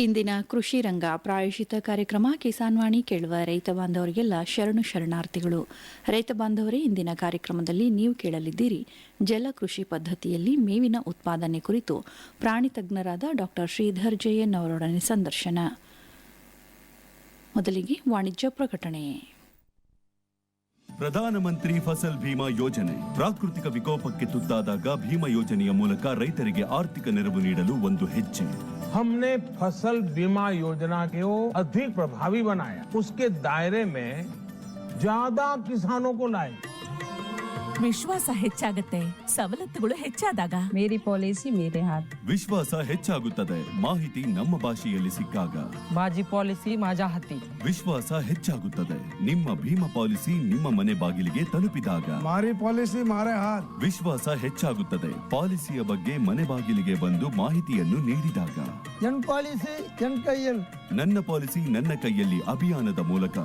ಇಂದಿನ ಕೃಷಿ ರಂಗ ಪ್ರಾಯೋಜಿತ ಕಾರ್ಯಕ್ರಮ ಕಿಸಾನ್ವಾಣಿ ಕೇಳುವ ರೈತ ಬಾಂಧವರಿಗೆಲ್ಲ ಶರಣು ಶರಣಾರ್ಥಿಗಳು. ರೈತ ಬಾಂಧವರೇ, ಇಂದಿನ ಕಾರ್ಯಕ್ರಮದಲ್ಲಿ ನೀವು ಕೇಳಲಿದ್ದೀರಿ ಜಲ ಕೃಷಿ ಪದ್ಧತಿಯಲ್ಲಿ ಮೇವಿನ ಉತ್ಪಾದನೆ ಕುರಿತು ಪ್ರಾಣಿ ತಜ್ಞರಾದ ಡಾಕ್ಟರ್ ಶ್ರೀಧರ್ ಜಯನ್ ಅವರೊಡನೆ ಸಂದರ್ಶನ. ಮೊದಲಿಗೆ ವಾಣಿಜ್ಯ ಪ್ರಕಟಣೆ. ಪ್ರಧಾನಮಂತ್ರಿ ಫಸಲ್ ಭೀಮಾ ಯೋಜನೆ ಪ್ರಾಕೃತಿಕ ವಿಕೋಪಕ್ಕೆ ತುತ್ತಾದಾಗ ಭೀಮಾ ಯೋಜನೆಯ ಮೂಲಕ ರೈತರಿಗೆ ಆರ್ಥಿಕ ನೆರವು ನೀಡಲು ಒಂದು ಹೆಜ್ಜೆ हमने फसल बीमा योजना को अधिक प्रभावी बनाया उसके दायरे में ज्यादा किसानों को लाए ವಿಶ್ವಾಸ ಹೆಚ್ಚಾಗತ್ತೆ ಸವಲತ್ತುಗಳು ಹೆಚ್ಚಾದಾಗ मेरी पॉलिसी मेरे हाथ ವಿಶ್ವಾಸ ಹೆಚ್ಚಾಗುತ್ತದೆ ಮಾಹಿತಿ ನಮ್ಮ ಭಾಷೆಯಲ್ಲಿ ಸಿಕ್ಕಾಗ माझी पॉलिसी माझ्या हाती ವಿಶ್ವಾಸ ಹೆಚ್ಚಾಗುತ್ತದೆ ನಿಮ್ಮ ಭೀಮಾ ಪಾಲಿಸಿ ನಿಮ್ಮ ಮನೆ ಬಾಗಿಲಿಗೆ ತಲುಪಿದಾಗ મારી પોલિસી મારે હાથ ವಿಶ್ವಾಸ ಹೆಚ್ಚಾಗುತ್ತದೆ ಪಾಲಿಸಿಯ ಬಗ್ಗೆ ಮನೆ ಬಾಗಿಲಿಗೆ ಬಂದು ಮಾಹಿತಿಯನ್ನು ನೀಡಿದಾಗ જન પોલિસી જન કૈયલ ನನ್ನ ಪಾಲಿಸಿ ನನ್ನ ಕೈಯಲ್ಲಿ ಅಭಿಯಾನದ ಮೂಲಕ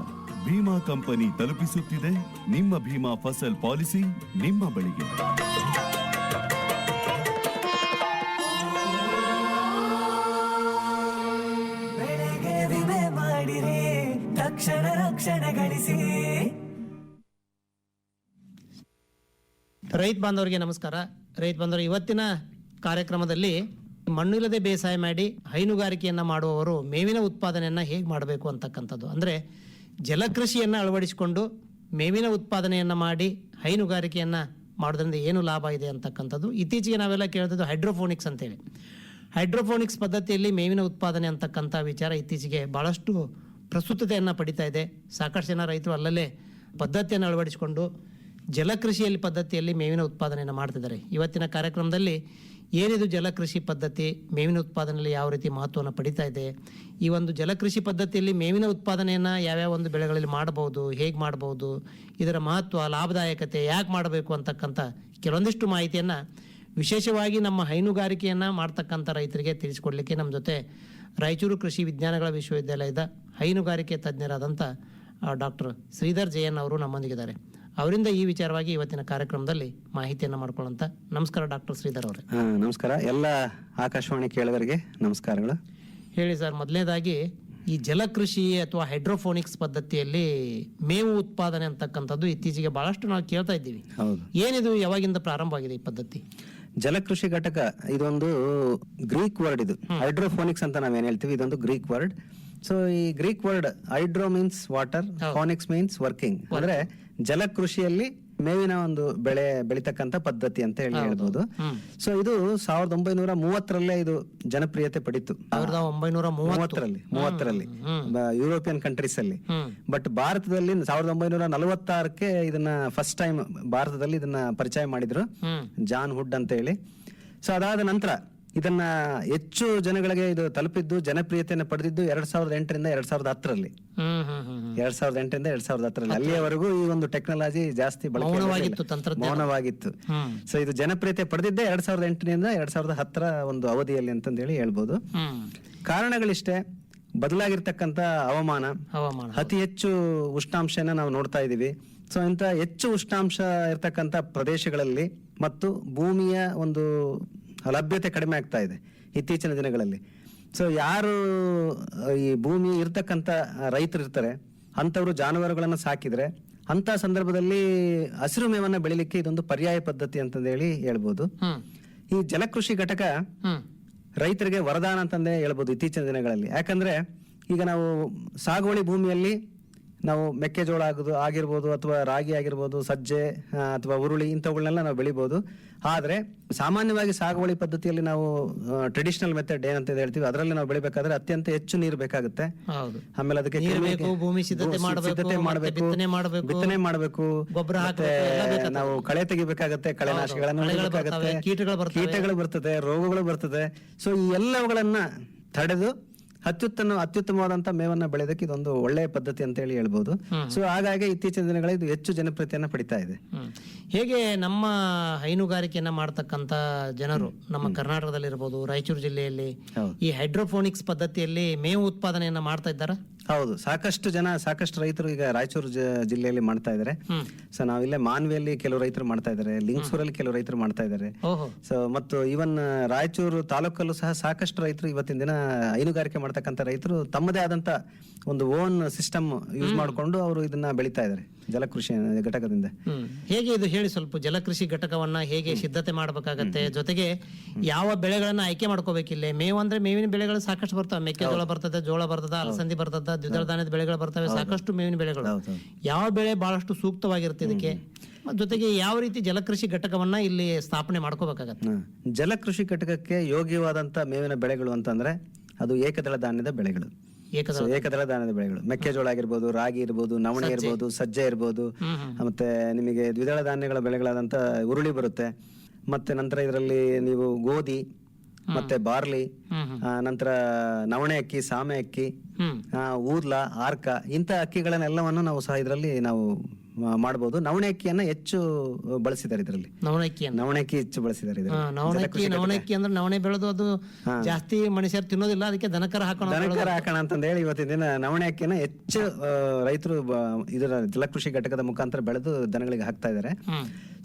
ಭೀಮಾ ಕಂಪನಿ ತಲುಪಿಸುತ್ತಿದೆ. ನಿಮ್ಮ ಭೀಮಾ ಫಸಲ್ ಪಾಲಿಸಿ ನಿಮ್ಮ ಬಳಿಗೆ. ಬೆಳೆಗೆ ವಿಮೆ ಮಾಡಿರಿ ತಕ್ಷಣ ರಕ್ಷಣೆ ಗಳಿಸಿ. ರೈತ ಬಾಂಧವರಿಗೆ ನಮಸ್ಕಾರ. ರೈತ ಬಾಂಧವರು ಇವತ್ತಿನ ಕಾರ್ಯಕ್ರಮದಲ್ಲಿ ಮಣ್ಣಿಲ್ಲದೆ ಬೇಸಾಯ ಮಾಡಿ ಹೈನುಗಾರಿಕೆಯನ್ನು ಮಾಡುವವರು ಮೇವಿನ ಉತ್ಪಾದನೆಯನ್ನು ಹೇಗೆ ಮಾಡಬೇಕು ಅಂತಕ್ಕಂಥದ್ದು. ಅಂದರೆ ಜಲಕೃಷಿಯನ್ನು ಅಳವಡಿಸಿಕೊಂಡು ಮೇವಿನ ಉತ್ಪಾದನೆಯನ್ನು ಮಾಡಿ ಹೈನುಗಾರಿಕೆಯನ್ನು ಮಾಡೋದ್ರಿಂದ ಏನು ಲಾಭ ಇದೆ ಅಂತಕ್ಕಂಥದ್ದು. ಇತ್ತೀಚೆಗೆ ನಾವೆಲ್ಲ ಕೇಳ್ತಿದ್ದು ಹೈಡ್ರೋಫೋನಿಕ್ಸ್ ಅಂತೇಳಿ. ಹೈಡ್ರೋಫೋನಿಕ್ಸ್ ಪದ್ಧತಿಯಲ್ಲಿ ಮೇವಿನ ಉತ್ಪಾದನೆ ಅಂತಕ್ಕಂಥ ವಿಚಾರ ಇತ್ತೀಚೆಗೆ ಭಾಳಷ್ಟು ಪ್ರಸ್ತುತತೆಯನ್ನು ಪಡಿತಾ ಇದೆ. ಸಾಕಷ್ಟು ಜನ ರೈತರು ಅಲ್ಲಲ್ಲೇ ಪದ್ಧತಿಯನ್ನು ಅಳವಡಿಸಿಕೊಂಡು ಜಲಕೃಷಿಯಲ್ಲಿ ಪದ್ಧತಿಯಲ್ಲಿ ಮೇವಿನ ಉತ್ಪಾದನೆಯನ್ನು ಮಾಡ್ತಿದ್ದಾರೆ. ಇವತ್ತಿನ ಕಾರ್ಯಕ್ರಮದಲ್ಲಿ ಏನಿದು ಜಲಕೃಷಿ ಪದ್ಧತಿ, ಮೇವಿನ ಉತ್ಪಾದನೆಯಲ್ಲಿ ಯಾವ ರೀತಿ ಮಹತ್ವವನ್ನು ಪಡಿತಾ ಇದೆ? ಈ ಒಂದು ಜಲಕೃಷಿ ಪದ್ಧತಿಯಲ್ಲಿ ಮೇವಿನ ಉತ್ಪಾದನೆಯನ್ನು ಯಾವ್ಯಾವ ಒಂದು ಬೆಳೆಗಳಲ್ಲಿ ಮಾಡಬಹುದು, ಹೇಗೆ ಮಾಡಬಹುದು, ಇದರ ಮಹತ್ವ, ಲಾಭದಾಯಕತೆ ಯಾಕೆ ಮಾಡಬೇಕು ಅಂತಕ್ಕಂಥ ಕೆಲವೊಂದಿಷ್ಟು ಮಾಹಿತಿಯನ್ನು ವಿಶೇಷವಾಗಿ ನಮ್ಮ ಹೈನುಗಾರಿಕೆಯನ್ನು ಮಾಡ್ತಕ್ಕಂಥ ರೈತರಿಗೆ ತಿಳಿಸ್ಕೊಡ್ಲಿಕ್ಕೆ ನಮ್ಮ ಜೊತೆ ರಾಯಚೂರು ಕೃಷಿ ವಿಜ್ಞಾನಗಳ ವಿಶ್ವವಿದ್ಯಾಲಯದ ಹೈನುಗಾರಿಕೆ ತಜ್ಞರಾದಂಥ ಡಾಕ್ಟರ್ ಶ್ರೀಧರ್ ಜಯನ್ ಅವರು ನಮ್ಮೊಂದಿಗಿದ್ದಾರೆ. ಅವರಿಂದ ಈ ವಿಚಾರವಾಗಿ ಇವತ್ತಿನ ಕಾರ್ಯಕ್ರಮದಲ್ಲಿ ಮಾಹಿತಿಯನ್ನು ಮಾಡ್ಕೊಳ್ಳೋಂಥ ನಮಸ್ಕಾರ ಡಾಕ್ಟರ್ ಶ್ರೀಧರ್ ಅವರೇ. ನಮಸ್ಕಾರ. ಎಲ್ಲ ಆಕಾಶವಾಣಿ ಕೇಳುಗರಿಗೆ ನಮಸ್ಕಾರಗಳು. ಹೇಳಿ ಸರ್ ಮೊದಲನೇದಾಗಿ ಈ ಜಲಕೃಷಿ ಅಥವಾ ಹೈಡ್ರೋಫೋನಿಕ್ಸ್ ಪದ್ಧತಿಯಲ್ಲಿ ಮೇವು ಉತ್ಪಾದನೆ ಅಂತಕ್ಕಂಥದ್ದು ಇತ್ತೀಚೆಗೆ ಬಹಳಷ್ಟು ನಾವು ಕೇಳ್ತಾ ಇದ್ದೀವಿ. ಹೌದು. ಏನಿದು ಯಾವಾಗಿಂದ ಪ್ರಾರಂಭವಾಗಿದೆ ಈ ಪದ್ಧತಿ? ಜಲಕೃಷಿ ಘಟಕ ಇದೊಂದು ಗ್ರೀಕ್ ವರ್ಡ್ ಇದು. ಹೈಡ್ರೋಫೋನಿಕ್ಸ್ ಅಂತ ನಾವೇನ್ ಹೇಳ್ತೀವಿ ಇದೊಂದು ಗ್ರೀಕ್ ವರ್ಡ್. ಸೊ ಈ Greek word hydro means water phonics means working. ಅಂದ್ರೆ ಜಲಕೃಷಿಯಲ್ಲಿ ಮೇವಿನ ಒಂದು ಬೆಳೆ ಬೆಳಿತಕ್ಕಂತ ಪದ್ಧತಿ ಅಂತ ಹೇಳಿ ಹೇಳ್ಬೋದು. ಸೊ ಇದು ಸಾವಿರದ ಒಂಬೈನೂರ ಮೂವತ್ತರಲ್ಲೇ ಇದು ಜನಪ್ರಿಯತೆ ಪಡಿತು. ಸಾವಿರದ ಒಂಬೈನೂರ ಮೂವತ್ತು. ಮೂವತ್ತರಲ್ಲಿ ಮೂವತ್ತರಲ್ಲಿ ಯುರೋಪಿಯನ್ ಕಂಟ್ರೀಸ್ ಅಲ್ಲಿ. ಬಟ್ ಭಾರತದಲ್ಲಿ ಸಾವಿರದ ಒಂಬೈನೂರ ನಲವತ್ತಾರಕ್ಕೆ ಇದನ್ನ ಫಸ್ಟ್ ಟೈಮ್ ಭಾರತದಲ್ಲಿ ಇದನ್ನ ಪರಿಚಯ ಮಾಡಿದ್ರು. ಜಾನ್ ಹುಡ್ ಅಂತ ಹೇಳಿ. ಸೊ ಅದಾದ ನಂತರ ಇದನ್ನ ಹೆಚ್ಚು ಜನಗಳಿಗೆ ಇದು ತಲುಪಿದ್ದು ಜನಪ್ರಿಯತೆಯನ್ನು ಪಡೆದಿದ್ದು ಎರಡ್ ಸಾವಿರದ ಎಂಟರಿಂದ ಎರಡ್ ಸಾವಿರದ ಹತ್ತರಲ್ಲಿ. ಎರಡ್ ಸಾವಿರದ ಎಂಟರಿಂದ ಎರಡ್ ಸಾವಿರದ ಹತ್ತರಲ್ಲಿ. ಅಲ್ಲಿಯವರೆಗೂ ಈ ಒಂದು ಟೆಕ್ನಾಲಜಿ ಜಾಸ್ತಿ ಬಳಕೆ ಮೌನವಾಗಿತ್ತು ಸೊ ಇದು ಜನಪ್ರಿಯತೆ ಪಡೆದಿದ್ದೇ ಎರಡ್ ಸಾವಿರದ ಎಂಟರಿಂದ ಎರಡ್ ಸಾವಿರದ ಹತ್ತರ ಒಂದು ಅವಧಿಯಲ್ಲಿ ಅಂತಂದೇಳಿ ಹೇಳ್ಬೋದು. ಕಾರಣಗಳಿಷ್ಟೇ ಬದಲಾಗಿರ್ತಕ್ಕಂತ ಹವಾಮಾನ. ಹವಾಮಾನ. ಅತಿ ಹೆಚ್ಚು ಉಷ್ಣಾಂಶನ ನಾವು ನೋಡ್ತಾ ಇದೀವಿ ಸೊ ಇಂತ ಹೆಚ್ಚು ಉಷ್ಣಾಂಶ ಇರ್ತಕ್ಕಂಥ ಪ್ರದೇಶಗಳಲ್ಲಿ ಮತ್ತು ಭೂಮಿಯ ಒಂದು ಲಭ್ಯತೆ ಕಡಿಮೆ ಆಗ್ತಾ ಇದೆ ಇತ್ತೀಚಿನ ದಿನಗಳಲ್ಲಿ. ಸೊ ಯಾರು ಈ ಭೂಮಿ ಇರ್ತಕ್ಕಂಥ ರೈತರು ಇರ್ತಾರೆ ಅಂಥವ್ರು ಜಾನುವಾರುಗಳನ್ನು ಸಾಕಿದ್ರೆ ಅಂತ ಸಂದರ್ಭದಲ್ಲಿ ಹಸಿರು ಮೇವನ್ನು ಬೆಳಿಲಿಕ್ಕೆ ಇದೊಂದು ಪರ್ಯಾಯ ಪದ್ಧತಿ ಅಂತಂದು ಹೇಳಿ ಹೇಳ್ಬೋದು. ಈ ಜಲಕೃಷಿ ಘಟಕ ರೈತರಿಗೆ ವರದಾನ ಅಂತಂದೇ ಹೇಳ್ಬೋದು ಇತ್ತೀಚಿನ ದಿನಗಳಲ್ಲಿ. ಯಾಕಂದ್ರೆ ಈಗ ನಾವು ಸಾಗುವಳಿ ಭೂಮಿಯಲ್ಲಿ ನಾವು ಮೆಕ್ಕೆಜೋಳ ಆಗೋದು ಆಗಿರ್ಬೋದು ಅಥವಾ ರಾಗಿ ಆಗಿರ್ಬೋದು ಸಜ್ಜೆ ಅಥವಾ ಹುರುಳಿ ಇಂಥವುಗಳನ್ನೆಲ್ಲ ನಾವು ಬೆಳಿಬೋದು. ಆದರೆ ಸಾಮಾನ್ಯವಾಗಿ ಸಾಗುವಳಿ ಪದ್ಧತಿಯಲ್ಲಿ ನಾವು ಟ್ರೆಡಿಷನಲ್ ಮೆಥಡ್ ಏನಂತ ಹೇಳ್ತೀವಿ ಅದರಲ್ಲಿ ನಾವು ಬೆಳಿಬೇಕಾದ್ರೆ ಅತ್ಯಂತ ಹೆಚ್ಚು ನೀರು ಬೇಕಾಗುತ್ತೆ. ಆಮೇಲೆ ಅದಕ್ಕೆ ಸಿದ್ಧತೆ ಮಾಡ್ಬೇಕು, ಬಿತ್ತನೆ ಮಾಡ್ಬೇಕು, ನಾವು ಕಳೆ ತೆಗಿಬೇಕಾಗತ್ತೆ ಕಳೆನಾಶಕಗಳನ್ನು. ಕೀಟಗಳು ಬರ್ತದೆ ರೋಗಗಳು ಬರ್ತದೆ. ಸೊ ಈ ಎಲ್ಲವುಗಳನ್ನ ತಡೆದು ಅತ್ಯುತ್ತಮ ಅತ್ಯುತ್ತಮವಾದಂತಹ ಮೇವನ್ನ ಬೆಳೆಯೋದಕ್ಕೆ ಇದೊಂದು ಒಳ್ಳೆಯ ಪದ್ಧತಿ ಅಂತ ಹೇಳಿ ಹೇಳ್ಬೋದು. ಸೊ ಹಾಗಾಗಿ ಇತ್ತೀಚಿನ ದಿನಗಳಲ್ಲಿ ಇದು ಹೆಚ್ಚು ಜನಪ್ರಿಯತೆಯನ್ನ ಪಡಿತಾ ಇದೆ. ಹೇಗೆ ನಮ್ಮ ಹೈನುಗಾರಿಕೆಯನ್ನ ಮಾಡ್ತಕ್ಕಂತ ಜನರು ನಮ್ಮ ಕರ್ನಾಟಕದಲ್ಲಿ ಇರಬಹುದು ರಾಯಚೂರು ಜಿಲ್ಲೆಯಲ್ಲಿ ಈ ಹೈಡ್ರೋಫೋನಿಕ್ಸ್ ಪದ್ಧತಿಯಲ್ಲಿ ಮೇವು ಉತ್ಪಾದನೆಯನ್ನ ಮಾಡ್ತಾ ಇದ್ದಾರಾ? ಹೌದು ಸಾಕಷ್ಟು ಜನ ಸಾಕಷ್ಟು ರೈತರು ಈಗ ರಾಯಚೂರು ಜ- ಜಿಲ್ಲೆಯಲ್ಲಿ ಮಾಡ್ತಾ ಇದಾರೆ. ಸೊ ನಾವಿಲ್ಲೇ ಮಾನ್ವಿಯಲ್ಲಿ ಕೆಲವು ರೈತರು ಮಾಡ್ತಾ ಇದ್ದಾರೆ ಲಿಂಗ್ಸೂರಲ್ಲಿ ಕೆಲವು ರೈತರು ಮಾಡ್ತಾ ಇದ್ದಾರೆ ಓಹೋ. ಸೊ ಮತ್ತು ಇವನ್ ರಾಯಚೂರು ತಾಲೂಕಲ್ಲೂ ಸಹ ಸಾಕಷ್ಟು ರೈತರು ಇವತ್ತಿನ ದಿನ ಹೈನುಗಾರಿಕೆ ಮಾಡ್ತಕ್ಕಂಥ ರೈತರು ತಮ್ಮದೇ ಆದಂತ ಒಂದು ಓನ್ ಸಿಸ್ಟಮ್ ಯೂಸ್ ಮಾಡಿಕೊಂಡು ಅವರು ಇದನ್ನ ಬೆಳಿತಾ ಇದ್ದಾರೆ ಜಲಕೃಷಿ ಘಟಕದಿಂದ. ಹೇಗೆ ಇದು ಹೇಳಿ ಸ್ವಲ್ಪ ಜಲಕೃಷಿ ಘಟಕವನ್ನ ಹೇಗೆ ಸಿದ್ಧತೆ ಮಾಡಬೇಕಾಗತ್ತೆ? ಜೊತೆಗೆ ಯಾವ ಬೆಳೆಗಳನ್ನ ಆಯ್ಕೆ ಮಾಡ್ಕೋಬೇಕಿಲ್ಲ. ಮೇವು ಅಂದ್ರೆ ಮೇವಿನ ಬೆಳೆಗಳು ಸಾಕಷ್ಟು ಬರ್ತವೆ. ಮೆಕ್ಕೆಜೋಳ ಬರ್ತದೆ ಜೋಳ ಬರ್ತದೆ ಅಲಸಂದಿ ಬರ್ತದೆ ದ್ವಿದಳ ಧಾನ್ಯದ ಬೆಳೆಗಳು ಬರ್ತವೆ ಸಾಕಷ್ಟು ಮೇವಿನ ಬೆಳೆಗಳು. ಯಾವ ಬೆಳೆ ಬಹಳಷ್ಟು ಸೂಕ್ತವಾಗಿರುತ್ತೆ ಇದಕ್ಕೆ? ಜೊತೆಗೆ ಯಾವ ರೀತಿ ಜಲಕೃಷಿ ಘಟಕವನ್ನ ಇಲ್ಲಿ ಸ್ಥಾಪನೆ ಮಾಡ್ಕೋಬೇಕಾಗತ್ತೆ? ಜಲಕೃಷಿ ಘಟಕಕ್ಕೆ ಯೋಗ್ಯವಾದಂತ ಮೇವಿನ ಬೆಳೆಗಳು ಅಂತಂದ್ರೆ ಅದು ಏಕದಳ ಧಾನ್ಯದ ಬೆಳೆಗಳು. ಏಕದಳ ಏಕದಳ ಧಾನ್ಯದ ಬೆಳೆಗಳು. ಮೆಕ್ಕೆಜೋಳ ಆಗಿರ್ಬೋದು ರಾಗಿ ಇರ್ಬೋದು ನವಣೆ ಇರ್ಬೋದು ಸಜ್ಜೆ ಇರ್ಬೋದು. ಮತ್ತೆ ನಿಮಗೆ ದ್ವಿದಳ ಧಾನ್ಯಗಳ ಬೆಳೆಗಳಾದಂತ ಉರುಳಿ ಬರುತ್ತೆ. ಮತ್ತೆ ನಂತರ ಇದರಲ್ಲಿ ನೀವು ಗೋಧಿ ಮತ್ತೆ ಬಾರ್ಲಿ ನಂತರ ನವಣೆ ಅಕ್ಕಿ ಸಾಮೆ ಅಕ್ಕಿ ಊದ್ಲ ಆರ್ಕ ಇಂಥ ಅಕ್ಕಿಗಳನ್ನೆಲ್ಲವನ್ನು ನಾವು ಸಹ ಇದರಲ್ಲಿ ನಾವು ಮಾ- ಮಾಡ್ಬೋದು. ನವಣೆ ಅಕ್ಕಿಯನ್ನ ಹೆಚ್ಚು ಬಳಸಿದ್ದಾರೆ ಇದರಲ್ಲಿ. ನವಣಕ್ಕಿ ನವಣೆ ಅಕ್ಕಿ ಹೆಚ್ಚು ಬಳಸಿದ್ದಾರೆ ನವಣಕ್ಕಿ ನವಣಕ್ಕಿ ಅಂದ್ರೆ ನವಣೆ ಬೆಳೆದು ಅದು ಜಾಸ್ತಿ ಮನುಷ್ಯರು ತಿನ್ನೋದಿಲ್ಲ ಅದಕ್ಕೆ ದನಕರ ಹಾಕೋಣ ಅಂತ ದನಕರ ಹಾಕೋಣ ಅಂತಂದ ಹೇಳಿ ಇವತ್ತಿನ ದಿನ ನವಣೆ ಅಕ್ಕಿನ ಹೆಚ್ಚು ರೈತರು ಇದರ ಜಲಕೃಷಿ ಘಟಕದ ಮುಖಾಂತರ ಬೆಳೆದು ದನಗಳಿಗೆ ಹಾಕ್ತಾ ಇದ್ದಾರೆ.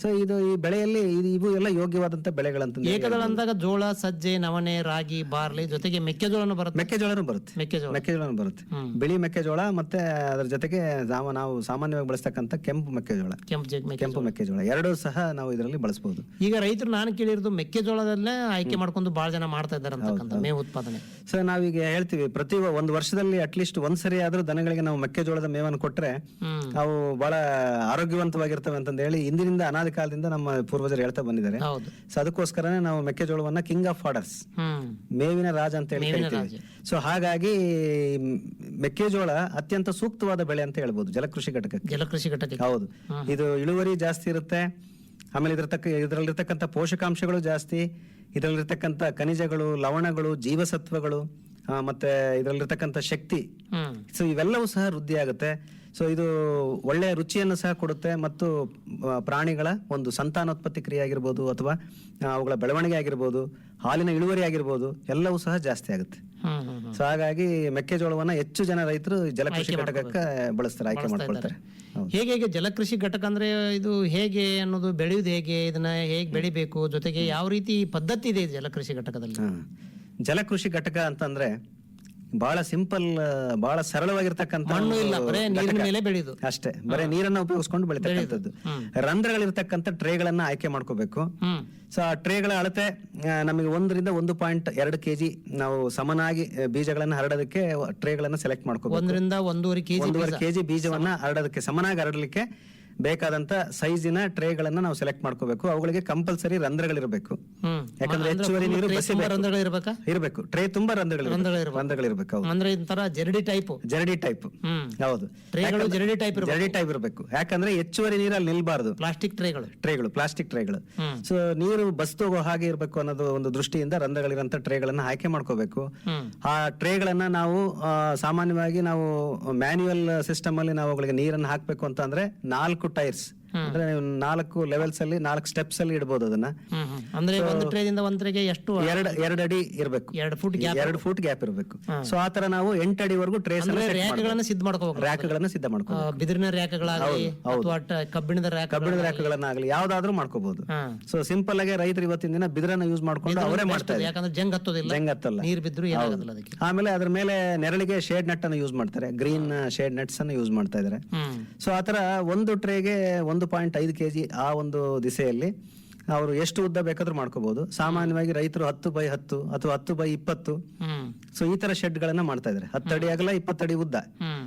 ಸೊ ಇದು ಈ ಬೆಳೆಯಲ್ಲಿ ಇವು ಎಲ್ಲ ಯೋಗ್ಯವಾದಂತ ಬೆಳೆಗಳಂತ ಏಕದಳ ಅಂದಾಗ ಜೋಳ ಸಜ್ಜೆ ನವಣೆ ರಾಗಿ ಬಾರ್ಲಿ ಜೊತೆಗೆ ಮೆಕ್ಕೆಜೋಳನು ಬರುತ್ತೆ. ಮೆಕ್ಕೆಜೋಳನು ಬರುತ್ತೆ. ಮೆಕ್ಕೆಜೋಳ. ಮೆಕ್ಕೆಜೋಳನು ಬರುತ್ತೆ. ಬಿಳಿ ಮೆಕ್ಕೆಜೋಳ ಮತ್ತೆ ಅದರ ಜೊತೆಗೆ ನಾವು ಸಾಮಾನ್ಯವಾಗಿ ಬಳಸ್ತಕ್ಕಂಥ ಕೆಂಪು ಮೆಕ್ಕೆಜೋಳ. ಕೆಂಪು ಜಗ್ ಮೆಕ್ಕೆ ಕೆಂಪು ಮೆಕ್ಕೆಜೋಳ. ಎರಡೂ ಸಹ ನಾವು ಇದರಲ್ಲಿ ಬಳಸಬಹುದು ಈಗ ರೈತರು ನಾನು ಕೇಳಿರೋದು ಮೆಕ್ಕೆಜೋಳದಲ್ಲೇ ಆಯ್ಕೆ ಮಾಡ್ಕೊಂಡು ಬಹಳ ಜನ ಮಾಡ್ತಾ ಇದ್ದಾರೆ ಅಂತಕ್ಕಂಥ ಮೇವು ಉತ್ಪಾದನೆ. ಸೊ ನಾವೀಗ ಹೇಳ್ತೀವಿ ಪ್ರತಿ ಒಂದು ವರ್ಷದಲ್ಲಿ ಅಟ್ಲೀಸ್ಟ್ ಒಂದ್ ಸರಿ ಆದ್ರೂ ದನಗಳಿಗೆ ನಾವು ಮೆಕ್ಕೆಜೋಳದ ಮೇವನ್ನು ಕೊಟ್ರೆ ಅವು ಬಹಳ ಆರೋಗ್ಯವಂತವಾಗಿರ್ತವೆ ಅಂತಂದ ಹೇಳಿ ಇಂದಿನಿಂದ ಅನಾದಿ ಕಾಲದಿಂದ ನಮ್ಮ ಪೂರ್ವಜರು ಹೇಳ್ತಾ ಬಂದಿದ್ದಾರೆ. ಸೊ ಅದಕ್ಕೋಸ್ಕರನೇ ನಾವು ಮೆಕ್ಕೆಜೋಳವನ್ನ ಕಿಂಗ್ ಆಫ್ ಆರ್ಡರ್ಸ್ ಮೇವಿನ ರಾಜ ಅಂತ ಹೇಳಿ ಹೇಳ್ತೀವಿ ಕರಿತೀವಿ. ಸೊ ಹಾಗಾಗಿ ಮೆಕ್ಕೆಜೋಳ ಅತ್ಯಂತ ಸೂಕ್ತವಾದ ಬೆಳೆ ಅಂತ ಹೇಳ್ಬೋದು ಜಲಕೃಷಿ ಘಟಕ ಜಲಕೃಷಿ ಘಟಕ ಹೌದು. ಇದು ಇಳುವರಿ ಜಾಸ್ತಿ ಇರುತ್ತೆ. ಆಮೇಲೆ ಇದ್ರತಕ್ಕ ಇದರಲ್ಲಿರ್ತಕ್ಕಂಥ ಪೋಷಕಾಂಶಗಳು ಜಾಸ್ತಿ. ಇದರಲ್ಲಿರ್ತಕ್ಕಂಥ ಖನಿಜಗಳು ಲವಣಗಳು ಜೀವಸತ್ವಗಳು ಆ, ಮತ್ತೆ ಇದರಲ್ಲಿರ್ತಕ್ಕಂಥ ಶಕ್ತಿ. ಹ್ಮ್ ಸೊ ಇವೆಲ್ಲವೂ ಸಹ ವೃದ್ಧಿ ಆಗುತ್ತೆ ಸೊ ಇದು ಒಳ್ಳೆಯ ರುಚಿಯನ್ನು ಸಹ ಕೊಡುತ್ತೆ ಮತ್ತು ಆ, ಪ್ರಾಣಿಗಳ ಒಂದು ಸಂತಾನೋತ್ಪತ್ತಿ ಕ್ರಿಯೆ ಆಗಿರ್ಬೋದು ಅಥವಾ ಆ, ಅವುಗಳ ಬೆಳವಣಿಗೆ ಆಗಿರ್ಬೋದು. ಹಾಲಿನ ಇಳುವರಿ ಆಗಿರ್ಬೋದು ಎಲ್ಲವೂ ಸಹ ಜಾಸ್ತಿ ಆಗುತ್ತೆ. ಸೊ ಹಾಗಾಗಿ ಮೆಕ್ಕೆಜೋಳವನ್ನ ಹೆಚ್ಚು ಜನ ರೈತರು ಜಲಕೃಷಿ ಘಟಕಕ್ಕೆ ಬಳಸ್ತಾರೆ ಆಯ್ಕೆ ಮಾಡ್ಕೊಳ್ತಾರೆ. ಹೇಗೆ ಹೇಗೆ ಜಲಕೃಷಿ ಘಟಕ ಅಂದ್ರೆ ಇದು ಹೇಗೆ ಅನ್ನೋದು ಬೆಳೆಯುವುದು ಹೇಗೆ ಇದನ್ನ ಹೇಗೆ ಬೆಳಿಬೇಕು ಜೊತೆಗೆ ಯಾವ ರೀತಿ ಪದ್ಧತಿ ಇದೆ ಜಲಕೃಷಿ ಘಟಕದಲ್ಲಿ? ಜಲಕೃಷಿ ಘಟಕ ಅಂತಂದ್ರೆ ಬಹಳ ಸಿಂಪಲ್ ಬಹಳ ಸರಳವಾಗಿರ್ತಕ್ಕಂಥ ಮಣ್ಣು ಇಲ್ಲ ಬರೇ ನೀರಿನ ಮೇಲೆ ಬೆಳೆದು ಅಷ್ಟೇ. ಬರೀ ನೀರನ್ನ ಉಪಯೋಗಿಸ್ಕೊಂಡು ಬೆಳಿತಕ್ಕಂಥದ್ದು. ರಂಧ್ರಗಳಿರ್ತಕ್ಕಂಥ ಟ್ರೇಗಳನ್ನ ಆಯ್ಕೆ ಮಾಡ್ಕೋಬೇಕು. ಸೊ ಆ ಟ್ರೇಗಳ ಅಳತೆ ನಮಗೆ ಒಂದರಿಂದ ಒಂದು ಪಾಯಿಂಟ್ ಎರಡು ಕೆಜಿ ನಾವು ಸಮನಾಗಿ ಬೀಜಗಳನ್ನ ಹರಡೋದಕ್ಕೆ ಟ್ರೇಗಳನ್ನ ಸೆಲೆಕ್ಟ್ ಮಾಡ್ಕೋಬೇಕು. ಒಂದರಿಂದ ಒಂದೂವರೆ ಕೆಜಿ ಒಂದೂವರೆ ಕೆಜಿ ಬೀಜವನ್ನ ಹರಡೋದಕ್ಕೆ ಸಮನಾಗಿ ಹರಡಲಿಕ್ಕೆ ಬೇಕಾದಂತ ಸೈಜಿನ ಟ್ರೇಗಳನ್ನ ನಾವು ಸೆಲೆಕ್ಟ್ ಮಾಡ್ಕೋಬೇಕು. ಅವುಗಳಿಗೆ ಕಂಪಲ್ಸರಿ ರಂಧ್ರಗಳಿರಬೇಕು. ಯಾಕಂದ್ರೆ ಹೆಚ್ಚುವರಿ ನೀರು ಇರ್ಬೇಕಾ. ಟ್ರೇ ತುಂಬಾ ರಂಧ್ರಗಳಿರಬೇಕು. ಅಂದ್ರೆ ಜರಡಿ ಟೈಪ್ ಜರಡಿ ಟೈಪ್ ಹೌದು. ಟ್ರೇಗಳು ಜರಡಿ ಟೈಪ್ ಇರ್ಬೇಕು. ಜರಡಿ ಟೈಪ್ ಇರಬೇಕು. ಯಾಕಂದ್ರೆ ಹೆಚ್ಚುವರಿ ನೀರಲ್ಲಿ ನಿಲ್ಬಾರ್ದು. ಪ್ಲಾಸ್ಟಿಕ್ ಟ್ರೇಗಳು ಟ್ರೇಗಳು ಪ್ಲಾಸ್ಟಿಕ್ ಟ್ರೇಗಳು. ಸೊ ನೀರು ಬಸ್ತೋಗೋ ಹಾಗೆ ಇರಬೇಕು ಅನ್ನೋದು ಒಂದು ದೃಷ್ಟಿಯಿಂದ ರಂಧ್ರಗಳಿರಂತ ಟ್ರೇಗಳನ್ನ ಆಯ್ಕೆ ಮಾಡ್ಕೋಬೇಕು. ಆ ಟ್ರೇಗಳನ್ನ ನಾವು ಸಾಮಾನ್ಯವಾಗಿ ನಾವು ಮ್ಯಾನ್ಯುಯಲ್ ಸಿಸ್ಟಮ್ ಅಲ್ಲಿ ನಾವು ಅವುಗಳಿಗೆ ನೀರನ್ನು ಹಾಕ್ಬೇಕು ಅಂತ ಅಂದ್ರೆ ನಾಲ್ಕು ಟೈರ್ಸ್ ಅಂದ್ರೆ ನೀವು ನಾಲ್ಕು ಲೆವೆಲ್ಸ್ ಅಲ್ಲಿ ನಾಲ್ಕು ಸ್ಟೆಪ್ಸ್ ಅಲ್ಲಿ ಇಡಬಹುದು ಅದನ್ನ. ಅಂದ್ರೆ ಒಂದು ಟ್ರೇದಿಂದ ಒಂದ್ ಟ್ರೇಗೆ ಎಷ್ಟು ಎರಡು ಎರಡು ಅಡಿ ಇರಬೇಕು. ಎರಡು ಫುಟ್ ಗ್ಯಾಪ್ ಎರಡು ಫುಟ್ ಗ್ಯಾಪ್ ಇರಬೇಕು. ಸೊ ಆತರ ತರ ನಾವು ಎಂಟು ಅಡಿವರೆಗೂ ಟ್ರೇಸ್ ರ್ಯಾಕ್ಗಳನ್ನ ಸಿದ್ಧ ಮಾಡ್ಕೋಬೇಕು. ರ್ಯಾಕ್ಗಳನ್ನ ಸಿದ್ಧ ಮಾಡ್ಕೋಬೇಕು. ಬಿದಿರಿನ ರ್ಯಾಕ್ಗಳಾಗಲಿ ಅಥವಾ ಕಬ್ಬಿಣದ ರ್ಯಾಕ್ ಕಬ್ಬಿಣದ ರ್ಯಾಕ್ಗಳನ್ನಾಗಲಿ ಯಾವ್ದಾದ್ರೂ ಮಾಡ್ಕೋಬಹುದು. ಸೊ ಸಿಂಪಲ್ ಆಗಿ ರೈತರು ಇವತ್ತಿನ ದಿನ ಬಿದಿರನ್ನ ಯೂಸ್ ಮಾಡ್ಕೊಂಡು ಅವರೇ ಮಾಡ್ತಾರೆ ಯಾಕಂದ್ರೆ ಜಂಗ್ ಹತ್ತೋದಿಲ್ಲ. ಜಂಗ್ ಹತ್ತಲ್ಲ. ನೀರ್ ಬಿದ್ರು ಏನಾಗಲ್ಲ ಅದಕ್ಕೆ. ಆಮೇಲೆ ಅದ್ರ ಮೇಲೆ ನೆರಳಿಗೆ ಶೇಡ್ ನಟ್ ಅನ್ನು ಯೂಸ್ ಮಾಡ್ತಾರೆ. ಗ್ರೀನ್ ಶೇಡ್ ನೆಟ್ಸ್ ಅನ್ನು ಯೂಸ್ ಮಾಡ್ತಾ ಇದಾರೆ ಸೊ ಆತರ ಒಂದು ಟ್ರೇಗೆ ಒಂದು ಪಾಯಿಂಟ್ ಐದು ಕೆಜಿ ಆ ಒಂದು ದಿಸೆಯಲ್ಲಿ ಅವರು ಎಷ್ಟು ಉದ್ದ ಬೇಕಾದ್ರೂ ಮಾಡ್ಕೋಬಹುದು ಸಾಮಾನ್ಯವಾಗಿ ರೈತರು ಹತ್ತು ಬೈ ಹತ್ತು ಅಥವಾ ಹತ್ತು ಬೈ ಇಪ್ಪತ್ತು. ಸೊ ಈ ತರ ಶೆಡ್ ಗಳನ್ನ ಮಾಡ್ತಾ ಇದ್ದಾರೆ. ಹತ್ತಡಿ ಅಡಿ ಅಗಲ ಇಪ್ಪತ್ತಡಿ ಉದ್ದ.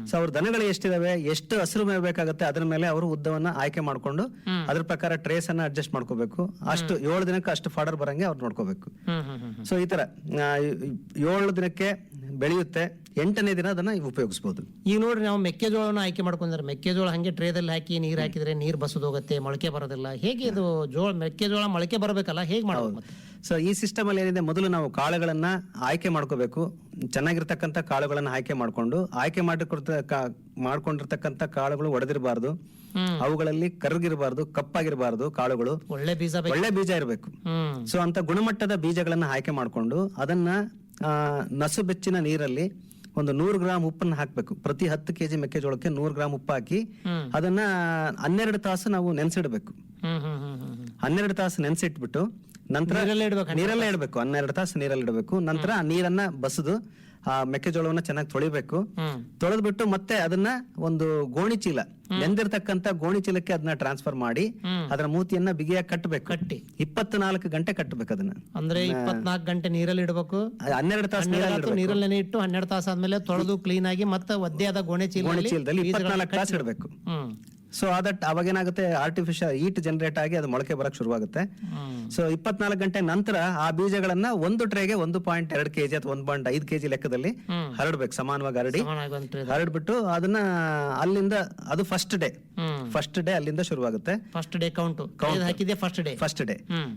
ಸೊ ಅವ್ರ ದನಗಳು ಎಷ್ಟಿದಾವೆ ಎಷ್ಟು ಹಸಿರು ಮೇವು ಬೇಕಾಗುತ್ತೆ ಅದ್ರ ಮೇಲೆ ಅವರು ಉದ್ದವನ್ನ ಆಯ್ಕೆ ಮಾಡ್ಕೊಂಡು ಅದ್ರ ಪ್ರಕಾರ ಟ್ರೇಸ್ ಅನ್ನ ಅಡ್ಜಸ್ಟ್ ಮಾಡ್ಕೋಬೇಕು. ಅಷ್ಟು ಏಳು ದಿನಕ್ಕೆ ಅಷ್ಟು ಫಾಡರ್ ಬರಂಗೆ ಅವ್ರು ನೋಡ್ಕೋಬೇಕು. ಸೊ ಈ ತರ ಏಳು ದಿನಕ್ಕೆ ಬೆಳೆಯುತ್ತೆ. ಎಂಟನೇ ದಿನ ಅದನ್ನ ಉಪಯೋಗಿಸಬಹುದು ಈಗ ನೋಡ್ರಿ ನಾವು ಮೆಕ್ಕೆಜೋಳನ ಆಯ್ಕೆ ಮಾಡ್ಕೊಂಡ್ರೆ ಮೆಕ್ಕೆಜೋಳ ಹಂಗೆ ಟ್ರೇದಲ್ಲಿ ಹಾಕಿ ನೀರು ಹಾಕಿದ್ರೆ ನೀರು ಬಸದು ಹೋಗುತ್ತೆ ಮೊಳಕೆ ಬರೋದಿಲ್ಲ. ಹೇಗೆ ಇದು ಜೋಳ ಮೆಕ್ಕೆಜೋಳ ಮೊಳಕೆ ಬರಬೇಕಲ್ಲ ಹೇಗೆ ಮಾಡೋದು ಸೊ ಈ ಸಿಸ್ಟಮ್ ಅಲ್ಲಿ ಏನಿದೆ ಮೊದಲು ನಾವು ಕಾಳುಗಳನ್ನ ಆಯ್ಕೆ ಮಾಡ್ಕೋಬೇಕು. ಚೆನ್ನಾಗಿರ್ತಕ್ಕಂಥ ಕಾಳುಗಳನ್ನ ಆಯ್ಕೆ ಮಾಡ್ಕೊಂಡು ಆಯ್ಕೆ ಮಾಡಿಕೊಡ್ತ ಮಾಡ್ಕೊಂಡಿರ್ತಕ್ಕಂಥ ಕಾಳುಗಳು ಒಡೆದಿರಬಾರ್ದು. ಅವುಗಳಲ್ಲಿ ಕರ್ಗಿರಬಾರ್ದು ಕಪ್ಪಾಗಿರಬಾರ್ದು ಕಾಳುಗಳು. ಒಳ್ಳೆ ಬೀಜ ಒಳ್ಳೆ ಬೀಜ ಇರಬೇಕು. ಸೊ ಅಂತ ಗುಣಮಟ್ಟದ ಬೀಜಗಳನ್ನ ಆಯ್ಕೆ ಮಾಡ್ಕೊಂಡು ಅದನ್ನ ನಸು ಬೆಚ್ಚಿನ ನೀರಲ್ಲಿ ಒಂದು ನೂರು ಗ್ರಾಮ್ ಉಪ್ಪನ್ನ ಹಾಕ್ಬೇಕು. ಪ್ರತಿ ಹತ್ತು ಕೆಜಿ ಮೆಕ್ಕೆಜೋಳಕ್ಕೆ ನೂರು ಗ್ರಾಮ್ ಉಪ್ಪು ಹಾಕಿ ಅದನ್ನ ಹನ್ನೆರಡು ತಾಸು ನಾವು ನೆನೆಸಿಡ್ಬೇಕು. ಹನ್ನೆರಡು ತಾಸು ನೆನೆಸಿಟ್ಬಿಟ್ಟು ನಂತರ ನೀರಲ್ಲೇ ಇಡ್ಬೇಕು ಹನ್ನೆರಡು ತಾಸು ನೀರಲ್ಲಿ ಇಡಬೇಕು ನಂತರ ನೀರನ್ನ ಬಸದು ಆ ಮೆಕ್ಕೆಜೋಳವನ್ನ ಚೆನ್ನಾಗಿ ತೊಳಿಬೇಕು. ತೊಳೆದ್ಬಿಟ್ಟು ಮತ್ತೆ ಅದನ್ನ ಒಂದು ಗೋಣಿ ಚೀಲ ನೆಂದಿರ್ತಕ್ಕಂತ ಗೋಣಿ ಚೀಲಕ್ಕೆ ಅದನ್ನ ಟ್ರಾನ್ಸ್ಫರ್ ಮಾಡಿ. ಅದರ ಮೂತಿಯನ್ನ ಬಿಗಿಯಾಗಿ ಕಟ್ಟಬೇಕು ಕಟ್ಟಿ. ಇಪ್ಪತ್ನಾಲ್ಕು ಗಂಟೆ ಕಟ್ಟಬೇಕು ಅದನ್ನ. ಅಂದ್ರೆ ಇಪ್ಪತ್ನಾಲ್ಕು ಗಂಟೆ ನೀರಲ್ಲಿ ಇಡಬೇಕು. ಹನ್ನೆರಡು ತಾಸು ನೀರಲ್ಲಿ ನೀರಲ್ಲಿ ನೆನೆ ಇಟ್ಟು ಹನ್ನೆರಡು ತಾಸು ಆದ್ಮೇಲೆ ತೊಳೆದು ಕ್ಲೀನ್ ಆಗಿ ಮತ್ತೆ ಒದ್ದೆಯಾದ ಆದ ಗೋಣೆ ಚೀಲ ಗೋಣಿ ಚೀಲದಲ್ಲಿ ಇಪ್ಪತ್ನಾಲ್ಕು ತಾಸು ಇಡಬೇಕು. ಸೊ ಅದ್ ಅವಾಗ ಏನಾಗುತ್ತೆ ಆರ್ಟಿಫಿಷಿಯಲ್ ಈಟ್ ಜನರೇಟ್ ಆಗಿ ಅದು ಮೊಳಕೆ ಬರಕ್ ಶುರುವಾಗುತ್ತೆ. ಸೊ ಇಪ್ಪತ್ನಾಲ್ಕು ಗಂಟೆ ನಂತರ ಆ ಬೀಜಗಳನ್ನ ಒಂದು ಟ್ರೇಗೆ ಒಂದು ಪಾಯಿಂಟ್ ಎರಡು ಕೆಜಿ ಅಥವಾ ಒಂದು ಪಾಯಿಂಟ್ ಐದು ಕೆಜಿ ಲೆಕ್ಕದಲ್ಲಿ. ಹರಡ್ಬೇಕು ಸಮಾನವಾಗಿ ಹರಡಿ. ಹರಡ್ಬಿಟ್ಟು ಅದನ್ನ ಅಲ್ಲಿಂದ ಅದು ಫಸ್ಟ್ ಡೇ ಫಸ್ಟ್ ಡೇ ಅಲ್ಲಿಂದ ಶುರುವಾಗುತ್ತೆ. ಫಸ್ಟ್ ಡೇ ಕೌಂಟ್ ಹಾಕಿದೆ first day first day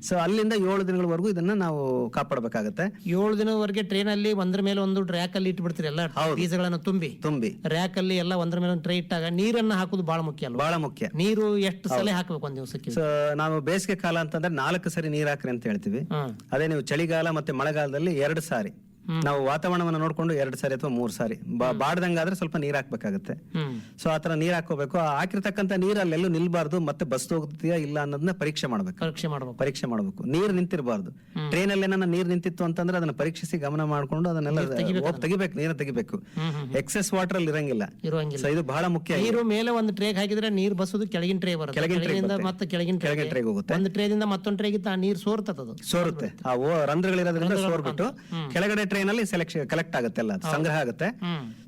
so ಅಲ್ಲಿಂದ ಏಳು ದಿನಗಳವರೆಗೂ ಇದನ್ನ ನಾವು ಕಾಪಾಡಬೇಕಾಗುತ್ತೆ. ಏಳು ದಿನವರೆಗೆ ಟ್ರೈನ್ ಅಲ್ಲಿ ಒಂದ್ರ ಮೇಲೆ ಒಂದು ಟ್ರ್ಯಾಕ್ ಅಲ್ಲಿ ಇಟ್ಬಿಡ್ತೀರಿ ಎಲ್ಲ ಬೀಜಗಳನ್ನ ತುಂಬಿ. ತುಂಬಿ. ರ್ಯಾಕ್ ಅಲ್ಲಿ ಎಲ್ಲ ಒಂದ್ರ ಮೇಲೆ ಒಂದು ಟ್ರೈ ಇಟ್ಟಾಗ ನೀರನ್ನ ಹಾಕೋದು ಬಹಳ ಮುಖ್ಯ ಅಲ್ವಾ? ಬಹಳ ಮುಖ್ಯ. ನೀರು ಎಷ್ಟು ಸಲ ಹಾಕಬೇಕು ಒಂದ್ ದಿವಸಕ್ಕೆ? ಸೊ ನಾವು ಬೇಸಿಗೆ ಕಾಲ ಅಂತಂದ್ರೆ ನಾಲ್ಕು ಸರಿ ನೀರ್ ಹಾಕ್ರಿ ಅಂತ ಹೇಳ್ತೀವಿ. ಅದೇ ನೀವು ಚಳಿಗಾಲ ಮತ್ತೆ ಮಳೆಗಾಲದಲ್ಲಿ ಎರಡು ಸಾರಿ. ನಾವು ವಾತಾವರಣವನ್ನು ನೋಡ್ಕೊಂಡು ಎರಡು ಸಾರಿ ಅಥವಾ ಮೂರು ಸಾರಿ ಬಾಡ್ದಂಗಾದ್ರೆ ಸ್ವಲ್ಪ ನೀರ್ ಹಾಕ್ಬೇಕಾಗತ್ತೆ. ಸೊ ಆತರ ನೀರ್ ಹಾಕೋಬೇಕು ಆ ಹಾಕಿರ್ತಕ್ಕಂಥ ನೀರ್ ಅಲ್ಲೆಲ್ಲೂ ನಿಲ್ಬಾರ್ದು ಮತ್ತೆ ಬಸ್ ಹೋಗ್ತೀಯಾ ಇಲ್ಲ ಅನ್ನೋದನ್ನ ಪರೀಕ್ಷೆ ಮಾಡ್ಬೇಕು. ಪರೀಕ್ಷೆ ಮಾಡ್ಬೇಕು. ಪರೀಕ್ಷೆ ಮಾಡಬೇಕು. ನೀರ್ ನಿಂತಿರಬಾರ್ದು. ಟ್ರೈನ್ ಅಲ್ಲಿ ಏನನ್ನ ನೀರ್ ನಿಂತಿತ್ತು ಅಂತಂದ್ರೆ ಅದನ್ನ ಪರೀಕ್ಷಿಸಿ ಗಮನ ಮಾಡ್ಕೊಂಡು ಅದನ್ನೆಲ್ಲ ಹೋಗ್ ತೆಗಿಬೇಕು ನೀರು ತೆಗಿಬೇಕು. ಎಕ್ಸೆಸ್ ವಾಟರ್ ಅಲ್ಲಿ ಇರಂಗಿಲ್ಲ. ಸೊ ಇದು ಬಹಳ ಮುಖ್ಯ ನೀರು ಮೇಲೆ ಒಂದು ಟ್ರೇ ಹಾಕಿದ್ರೆ ನೀರ್ ಬಸೋದು ಕೆಳಗಿನ ಟ್ರೇ ಬರುತ್ತೆ. ಕೆಳಗಿನ ಟ್ರೇ ಕೆಳಗಿನಿಂದ ಮತ್ತೆ ಕೆಳಗಿನ ಕೆಳಗಿನ ಟ್ರೇ ಹೋಗುತ್ತೆ. ಒಂದು ಟ್ರೇದಿಂದ ಮತ್ತೊಂದು ಟ್ರೇಗಿಂತ ಆ ನೀರ್ ಸೋರ್ತದ ಅದು. ಸೋರುತ್ತೆ. ಆ ರಂಧ್ರಗಳಿರೋದ್ರಿಂದ ಸೋರ್ಬಿಟ್ಟು ಕೆಳಗಡೆ ಟ್ರೈನ್ ಅಲ್ಲಿ ಸೆಲೆಕ್ಷನ್ ಕಲೆಕ್ಟ್ ಆಗುತ್ತೆ ಎಲ್ಲ ಅದು ಸಂಗ್ರಹ ಆಗುತ್ತೆ.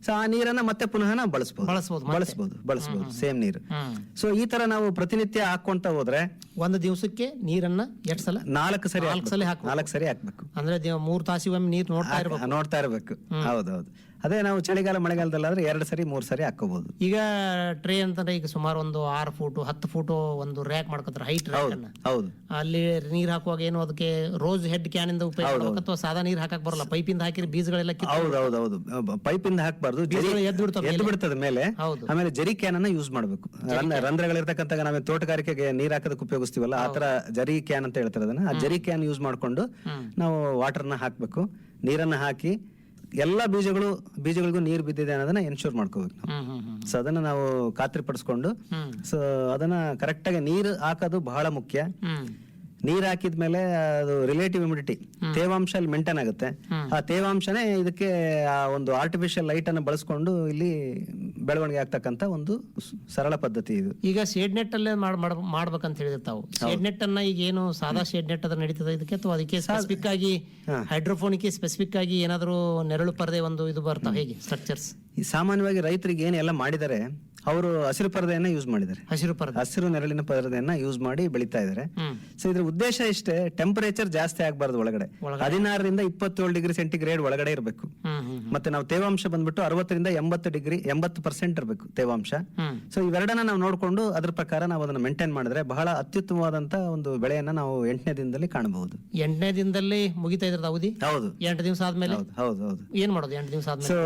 ಸೊ ಆ ನೀರನ್ನ ಮತ್ತೆ ಪುನಃ ನಾವು ಬಳಸಬಹುದು ಬಳಸ್ಬೋದು ಮತ್ತೆ. ಬಳಸಬಹುದು ಬಳಸಬಹುದು ಸೇಮ್ ನೀರು. ಹ್ಮ್ ಸೊ ಈ ತರ ನಾವು ಪ್ರತಿನಿತ್ಯ ಹಾಕೊಂತ ಹೋದ್ರೆ ಒಂದು ದಿವಸಕ್ಕೆ ನೀರನ್ನ ಎಷ್ಟು ಸಲ? ನಾಲ್ಕು ಸರಿ ನಾಲ್ಕು ಸಲ ಹಾಕ್ಬೇಕು. ನಾಲ್ಕು ಸರಿ ಹಾಕ್ಬೇಕು. ಅಂದ್ರೆ ಮೂರ್ ಮೂರ್ ತಾಸಿಗೊಮ್ಮೆ ನೀರ್ ನೋಡ್ತಾ ಇರ್ಬೇಕು. ಹಾಕ್- ನೋಡ್ತಾ ಇರ್ಬೇಕು. ಹೌದೌದು. ಅದೇ ನಾವು ಚಳಿಗಾಲ ಮಳೆಗಾಲದಲ್ಲಾದ್ರೆ ಎರಡು ಸರಿ ಮೂರ್ ಸರಿ ಹಾಕೋಬಹುದು ಈಗ ಟ್ರೇ ಅಂತಂದ್ರೆ ಈಗ ಸುಮಾರು ಒಂದು ಆರು ಫೂಟು ಹತ್ತು ಫೂಟು ಒಂದು ರ್ಯಾಕ್ ಮಾಡ್ಕೊತಾರೆ ಹೈಟ್ ರ್ಯಾಕ್ ಅನ್ನ. ಹೌದು. ಅಲ್ಲಿ ನೀರ್ ಹಾಕುವಾಗ ಏನು ಅದಕ್ಕೆ ರೋಸ್ ಹೆಡ್ ಕ್ಯಾನ್ ಇಂದ ಉಪಯೋಗ ಮಾಡ್ಬೇಕು ಅಥವಾ ಸಾದಾ ನೀರ್ ಹಾಕಕ್ ಬರಲ್ಲ ಪೈಪಿಂದ ಹಾಕಿದ್ರೆ ಬೀಜಗಳೆಲ್ಲ ಕಿತ್ತು ಹೌದು ಹೌದು ಹೌದು. ಪೈಪ್ ಇಂದ ಹಾಕಬಾರ್ದು ಬೀಜಗಳು ಎದ್ದು ಬಿಡ್ತಾವೆ ಎದ್ದು ಬಿಡ್ತದೆ ಮೇಲೆ. ಹೌದು. ಆಮೇಲೆ ಜರಿ ಕ್ಯಾನ್ ಅನ್ನ ಯೂಸ್ ಮಾಡಬೇಕು. ರಂಧ್ರಗಳಿರ್ತಕ್ಕಂಥ ನಾವೇ ತೋಟಗಾರಿಕೆಗೆ ನೀರ್ ಹಾಕೋದಕ್ಕೆ ಉಪಯೋಗಿಸ್ತೀವಲ್ಲ ಆ ತರ ಜರಿ ಕ್ಯಾನ್ ಅಂತ ಹೇಳ್ತಾರೆ ಅದನ್ನ. ಆ ಜರಿ ಕ್ಯಾನ್ ಯೂಸ್ ಮಾಡ್ಕೊಂಡು ನಾವು ವಾಟರ್ನ ಹಾಕ್ಬೇಕು. ನೀರನ್ನ ಹಾಕಿ ಎಲ್ಲಾ ಬೀಜಗಳು ಬೀಜಗಳಿಗೂ ನೀರು ಬಿದ್ದಿದೆ ಅನ್ನೋದನ್ನ ಎನ್ಶೂರ್ ಮಾಡ್ಕೋಬೇಕು ನಾವು. ಸೊ ಅದನ್ನ ನಾವು ಖಾತ್ರಿ ಪಡಿಸ್ಕೊಂಡು ಹ್ಮ್. ಸೊ ಅದನ್ನ ಕರೆಕ್ಟ್ ಆಗಿ ನೀರು ಹಾಕೋದು ಬಹಳ ಮುಖ್ಯ. ನೀರ್ ಹಾಕಿದ್ಮೇಲೆ ಅದು ರಿಲೇಟಿವ್ ಇಮ್ಯುನಿಟಿ ತೇವಾಂಶ ಅಲ್ಲಿ ಮೇಂಟೈನ್ ಆಗುತ್ತೆ. ಆ ತೇವಾಂಶನೇ ಇದಕ್ಕೆ ಆ ಒಂದು ಆರ್ಟಿಫಿಷಿಯಲ್ ಲೈಟ್ ಅನ್ನು ಬಳಸ್ಕೊಂಡು ಇಲ್ಲಿ ಬೆಳವಣಿಗೆ ಆಗ್ತಕ್ಕಂತ ಒಂದು ಸರಳ ಪದ್ಧತಿ ಇದು. ಈಗ ಶೇಡ್ ನೆಟ್ ಅಲ್ಲೇ ಮಾಡ್- ಮಾಡ್- ಮಾಡ್ಬೇಕಂತ ಹೇಳಿದ್ರೆ ತಾವು. ಶೇಡ್ ನೆಟ್ ಅನ್ನ ಈಗ ಏನು ಸಾದಾ ಶೇಡ್ ನೆಟ್ ಅದ್ರ ನಡೀತದೆ ಇದಕ್ಕೆ ಅಥವಾ ಅದಕ್ಕೆ ಸ್ಪೆಸಿಫಿಕ್ ಆಗಿ ಹೈಡ್ರೋಫೋನಿಕ್ ಸ್ಪೆಸಿಫಿಕ್ ಆಗಿ ಏನಾದರೂ ನೆರಳು ಪರದೆ ಒಂದು ಇದು ಬರ್ತಾವ ಹೇಗೆ ಸ್ಟ್ರಕ್ಚರ್ಸ್ ಸಾಮಾನ್ಯವಾಗಿ ರೈತರಿಗೆ ಏನೆಲ್ಲ ಮಾಡಿದ್ದಾರೆ ಅವರು ಹಸಿರು ಪರದೆಯನ್ನ ಯೂಸ್ ಮಾಡಿದ್ದಾರೆ. ಹಸಿರು ಪರದೆ. ಹಸಿರು ನೆರಳಿನ ಪರದೆಯನ್ನ ಯೂಸ್ ಮಾಡಿ ಬೆಳೀತಾ ಇದಾರೆ ಸೊ ಇದ್ರ ಉದ್ದೇಶ ಇಷ್ಟೇ ಟೆಂಪರೇಚರ್ ಜಾಸ್ತಿ ಆಗಬಾರ್ದು ಒಳಗಡೆ. ಹದಿನಾರರಿಂದ ಇಪ್ಪತ್ತೇಳು ಡಿಗ್ರಿ ಸೆಂಟಿಗ್ರೇಡ್ ಒಳಗಡೆ ಇರಬೇಕು. ಮತ್ತೆ ನಾವು ತೇವಾಂಶ ಬಂದ್ಬಿಟ್ಟು ಅರವತ್ತರಿಂದ ಎಂಬತ್ತು ಡಿಗ್ರಿ ಎಂಬತ್ತು ಪರ್ಸೆಂಟ್ ಇರಬೇಕು ತೇವಾಂಶ. ಸೊ ಇವೆರಡನ್ನ ನಾವು ನೋಡಿಕೊಂಡು ಅದ್ರ ಪ್ರಕಾರ ನಾವು ಅದನ್ನ ಮೇಂಟೈನ್ ಮಾಡಿದ್ರೆ ಬಹಳ ಅತ್ಯುತ್ತಮವಾದಂತ ಒಂದು ಬೆಳೆಯನ್ನ ನಾವು ಎಂಟನೇ ದಿನದಲ್ಲಿ ಕಾಣಬಹುದು. ಎಂಟನೇ ದಿನದಲ್ಲಿ ಮುಗಿತಾ ಇದ್ರದ ಅವಧಿ? ಹೌದು. ಎಂಟು ದಿವಸ ಆದ್ಮೇಲೆ? ಹೌದು ಹೌದು ಏನ್ ಮಾಡೋದು ಎಂಟು ದಿವಸ ಆದ್ಮೇಲೆ? ಸೊ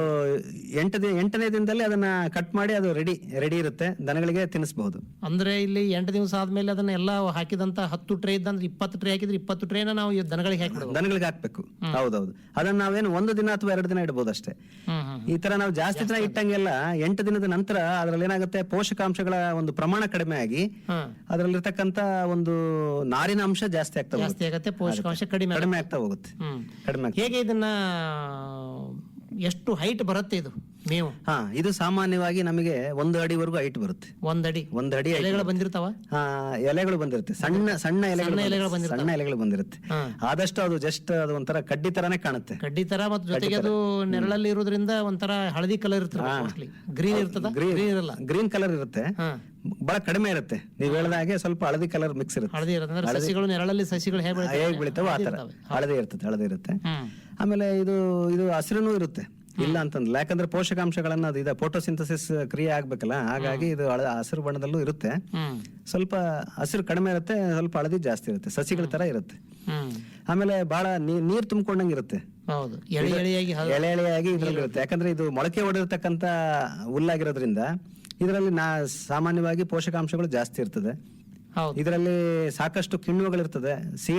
ಎಂಟು ಎಂಟನೇ ದಿನದಲ್ಲಿ ಅದನ್ನ ಕಟ್ ಮಾಡಿ ಅದು ರೆಡಿ ರೆಡಿ ಇರುತ್ತೆ ದನಗಳಿಗೆ ತಿನ್ನಿಸಬಹುದು ಅಂದ್ರೆ ಇಲ್ಲಿ ಎಂಟು ದಿವಸ ಆದ್ಮೇಲೆ ಅದನ್ನ ಎಲ್ಲ ಹಾಕಿದಂತ ಹತ್ತು ಟ್ರೇ ಇದ್ದಂದ್ರೆ ಇಪ್ಪತ್ತು ಟ್ರೇ ಹಾಕಿದ್ರೆ ಇಪ್ಪತ್ತು ಟ್ರೇನ ನಾವು ಈ ದನಗಳಿಗೆ ಹಾಕಿಬಿಡ್ಬೋದು ದನಗಳಿಗೆ ಹಾಕ್ಬೇಕು. ಹೌದೌದು. ಅದನ್ನ ನಾವೇನು ಒಂದು ದಿನ ಅಥವಾ ಎರಡು ದಿನ ಇಡಬಹುದು ಅಷ್ಟೇ. ಈ ತರ ನಾವು ಜಾಸ್ತಿ ದಿನ ಇಟ್ಟಂಗೆಲ್ಲ ಎಂಟು ದಿನದ ನಂತರ ಅದ್ರಲ್ಲಿ ಏನಾಗುತ್ತೆ ಪೋಷಕಾಂಶಗಳ ಒಂದು ಪ್ರಮಾಣ ಕಡಿಮೆ ಆಗಿ ಅದರಲ್ಲಿರ್ತಕ್ಕಂತ ಒಂದು ನಾರಿನ ಅಂಶ ಜಾಸ್ತಿ ಆಗ್ತಾ ಜಾಸ್ತಿ ಆಗುತ್ತೆ ಆಗತ್ತೆ ಪೋಷಕಾಂಶ ಕಡಿಮೆ ಕಡಿಮೆ ಆಗ್ತಾ ಹೋಗುತ್ತೆ. ಕಡಿಮೆ ಆಗ್ತಾ ಹೇಗೆ ಇದನ್ನ ಎಷ್ಟು ಹೈಟ್ ಬರುತ್ತೆ ಇದು? ಮೇವು. ಹಾ ಇದು ಸಾಮಾನ್ಯವಾಗಿ ನಮಗೆ ಒಂದು ಅಡಿವರೆಗೂ ಹೈಟ್ ಬರುತ್ತೆ. ಒಂದಡಿ ಒಂದಡಿ ಅಡಿ height ಎಲೆಗಳು ಬಂದಿರ್ತಾವ? ಆ, ಎಲೆಗಳು ಬಂದಿರುತ್ತೆ. ಸಣ್ಣ ಸಣ್ಣ ಎಲೆಗಳು ಎಲೆಗಳು ಬಂದಿರುತ್ತೆ. ಸಣ್ಣ ಎಲೆಗಳು ಬಂದಿರುತ್ತೆ. ಹಾ. ಆದಷ್ಟು ಅದು ಜಸ್ಟ್ ಅದು ಒಂಥರ ಕಡ್ಡಿ ತರಾನೇ ಕಾಣುತ್ತೆ. ಕಡ್ಡಿ ತರ ಮತ್ತೆ ಜೊತೆಗೆ ಅದು ನೆರಳಲ್ಲಿ ಇರೋದ್ರಿಂದ ಒಂಥರ ಹಳದಿ ಕಲರ್ ಇರ್ತದೆ ಮೋಸ್ಟ್ಲಿ ಗ್ರೀನ್ ಇರ್ತದ? ಗ್ರೀನ್ ಇರಲ್ಲ. ಗ್ರೀನ್ ಕಲರ್ ಇರುತ್ತೆ. ಹಾ. ಬಹಳ ಕಡಿಮೆ ಇರುತ್ತೆ. ನೀವು ಹೇಳಿದ ಹಾಗೆ ಸ್ವಲ್ಪ ಹಳದಿ ಕಲರ್ ಮಿಕ್ಸ್ ಇರುತ್ತೆ. ಹಳದಿ ಇರುತ್ತೆ. ಅಂದ್ರೆ ಸಸಿಗಳು ನೆರಳಲ್ಲಿ ಸಸಿಗಳು ಹೇಗೆ ಹೇಗ್ ಬೆಳಿತಾವೋ ಆ. ಹಳದಿ ಇರ್ತದೆ ಹಳದಿ ಇರುತ್ತೆ. ಹ್ಮ್. ಆಮೇಲೆ ಇದು ಇದು ಹಸಿರುನೂ ಇರುತ್ತೆ. ಇಲ್ಲ ಅಂತಂದ್ರೆ ಯಾಕಂದ್ರೆ ಪೋಷಕಾಂಶಗಳನ್ನ ಅದು ಇದೆ. ಫೋಟೋಸಿಂಥಸಿಸ್ ಕ್ರಿಯೆ ಆಗ್ಬೇಕಲ್ಲ ಹಾಗಾಗಿ ಇದು ಹಳ- ಹಸಿರು ಬಣ್ಣದಲ್ಲೂ ಇರುತ್ತೆ. ಹ್ಮ್. ಸ್ವಲ್ಪ ಹಸಿರು ಕಡಿಮೆ ಇರುತ್ತೆ ಸ್ವಲ್ಪ ಹಳದಿ ಜಾಸ್ತಿ ಇರುತ್ತೆ. ಸಸಿಗಳ ತರ ಇರುತ್ತೆ. ಹ್ಮ್. ಆಮೇಲೆ ಬಹಳ ನೀರು ತುಂಬಿಕೊಂಡಂಗೆ ಇರುತ್ತೆ. ಹೌದು. ಎಳೆ ಎಳೆಯಾಗಿ ಎಳೆ ಎಳೆಯಾಗಿ ಇದ್ರಲ್ಲಿ ಇರುತ್ತೆ. ಯಾಕಂದ್ರೆ ಇದು ಮೊಳಕೆ ಹೊಡಿರ್ತಕ್ಕಂತ ಹುಲ್ಲಾಗಿರೋದ್ರಿಂದ ಇದರಲ್ಲಿ ನಾ ಸಾಮಾನ್ಯವಾಗಿ ಪೋಷಕಾಂಶಗಳು ಜಾಸ್ತಿ ಇರ್ತದೆ. ಹೌದು. ಇದರಲ್ಲಿ ಸಾಕಷ್ಟು ಕಿಣ್ವಗಳಿರ್ತದೆ.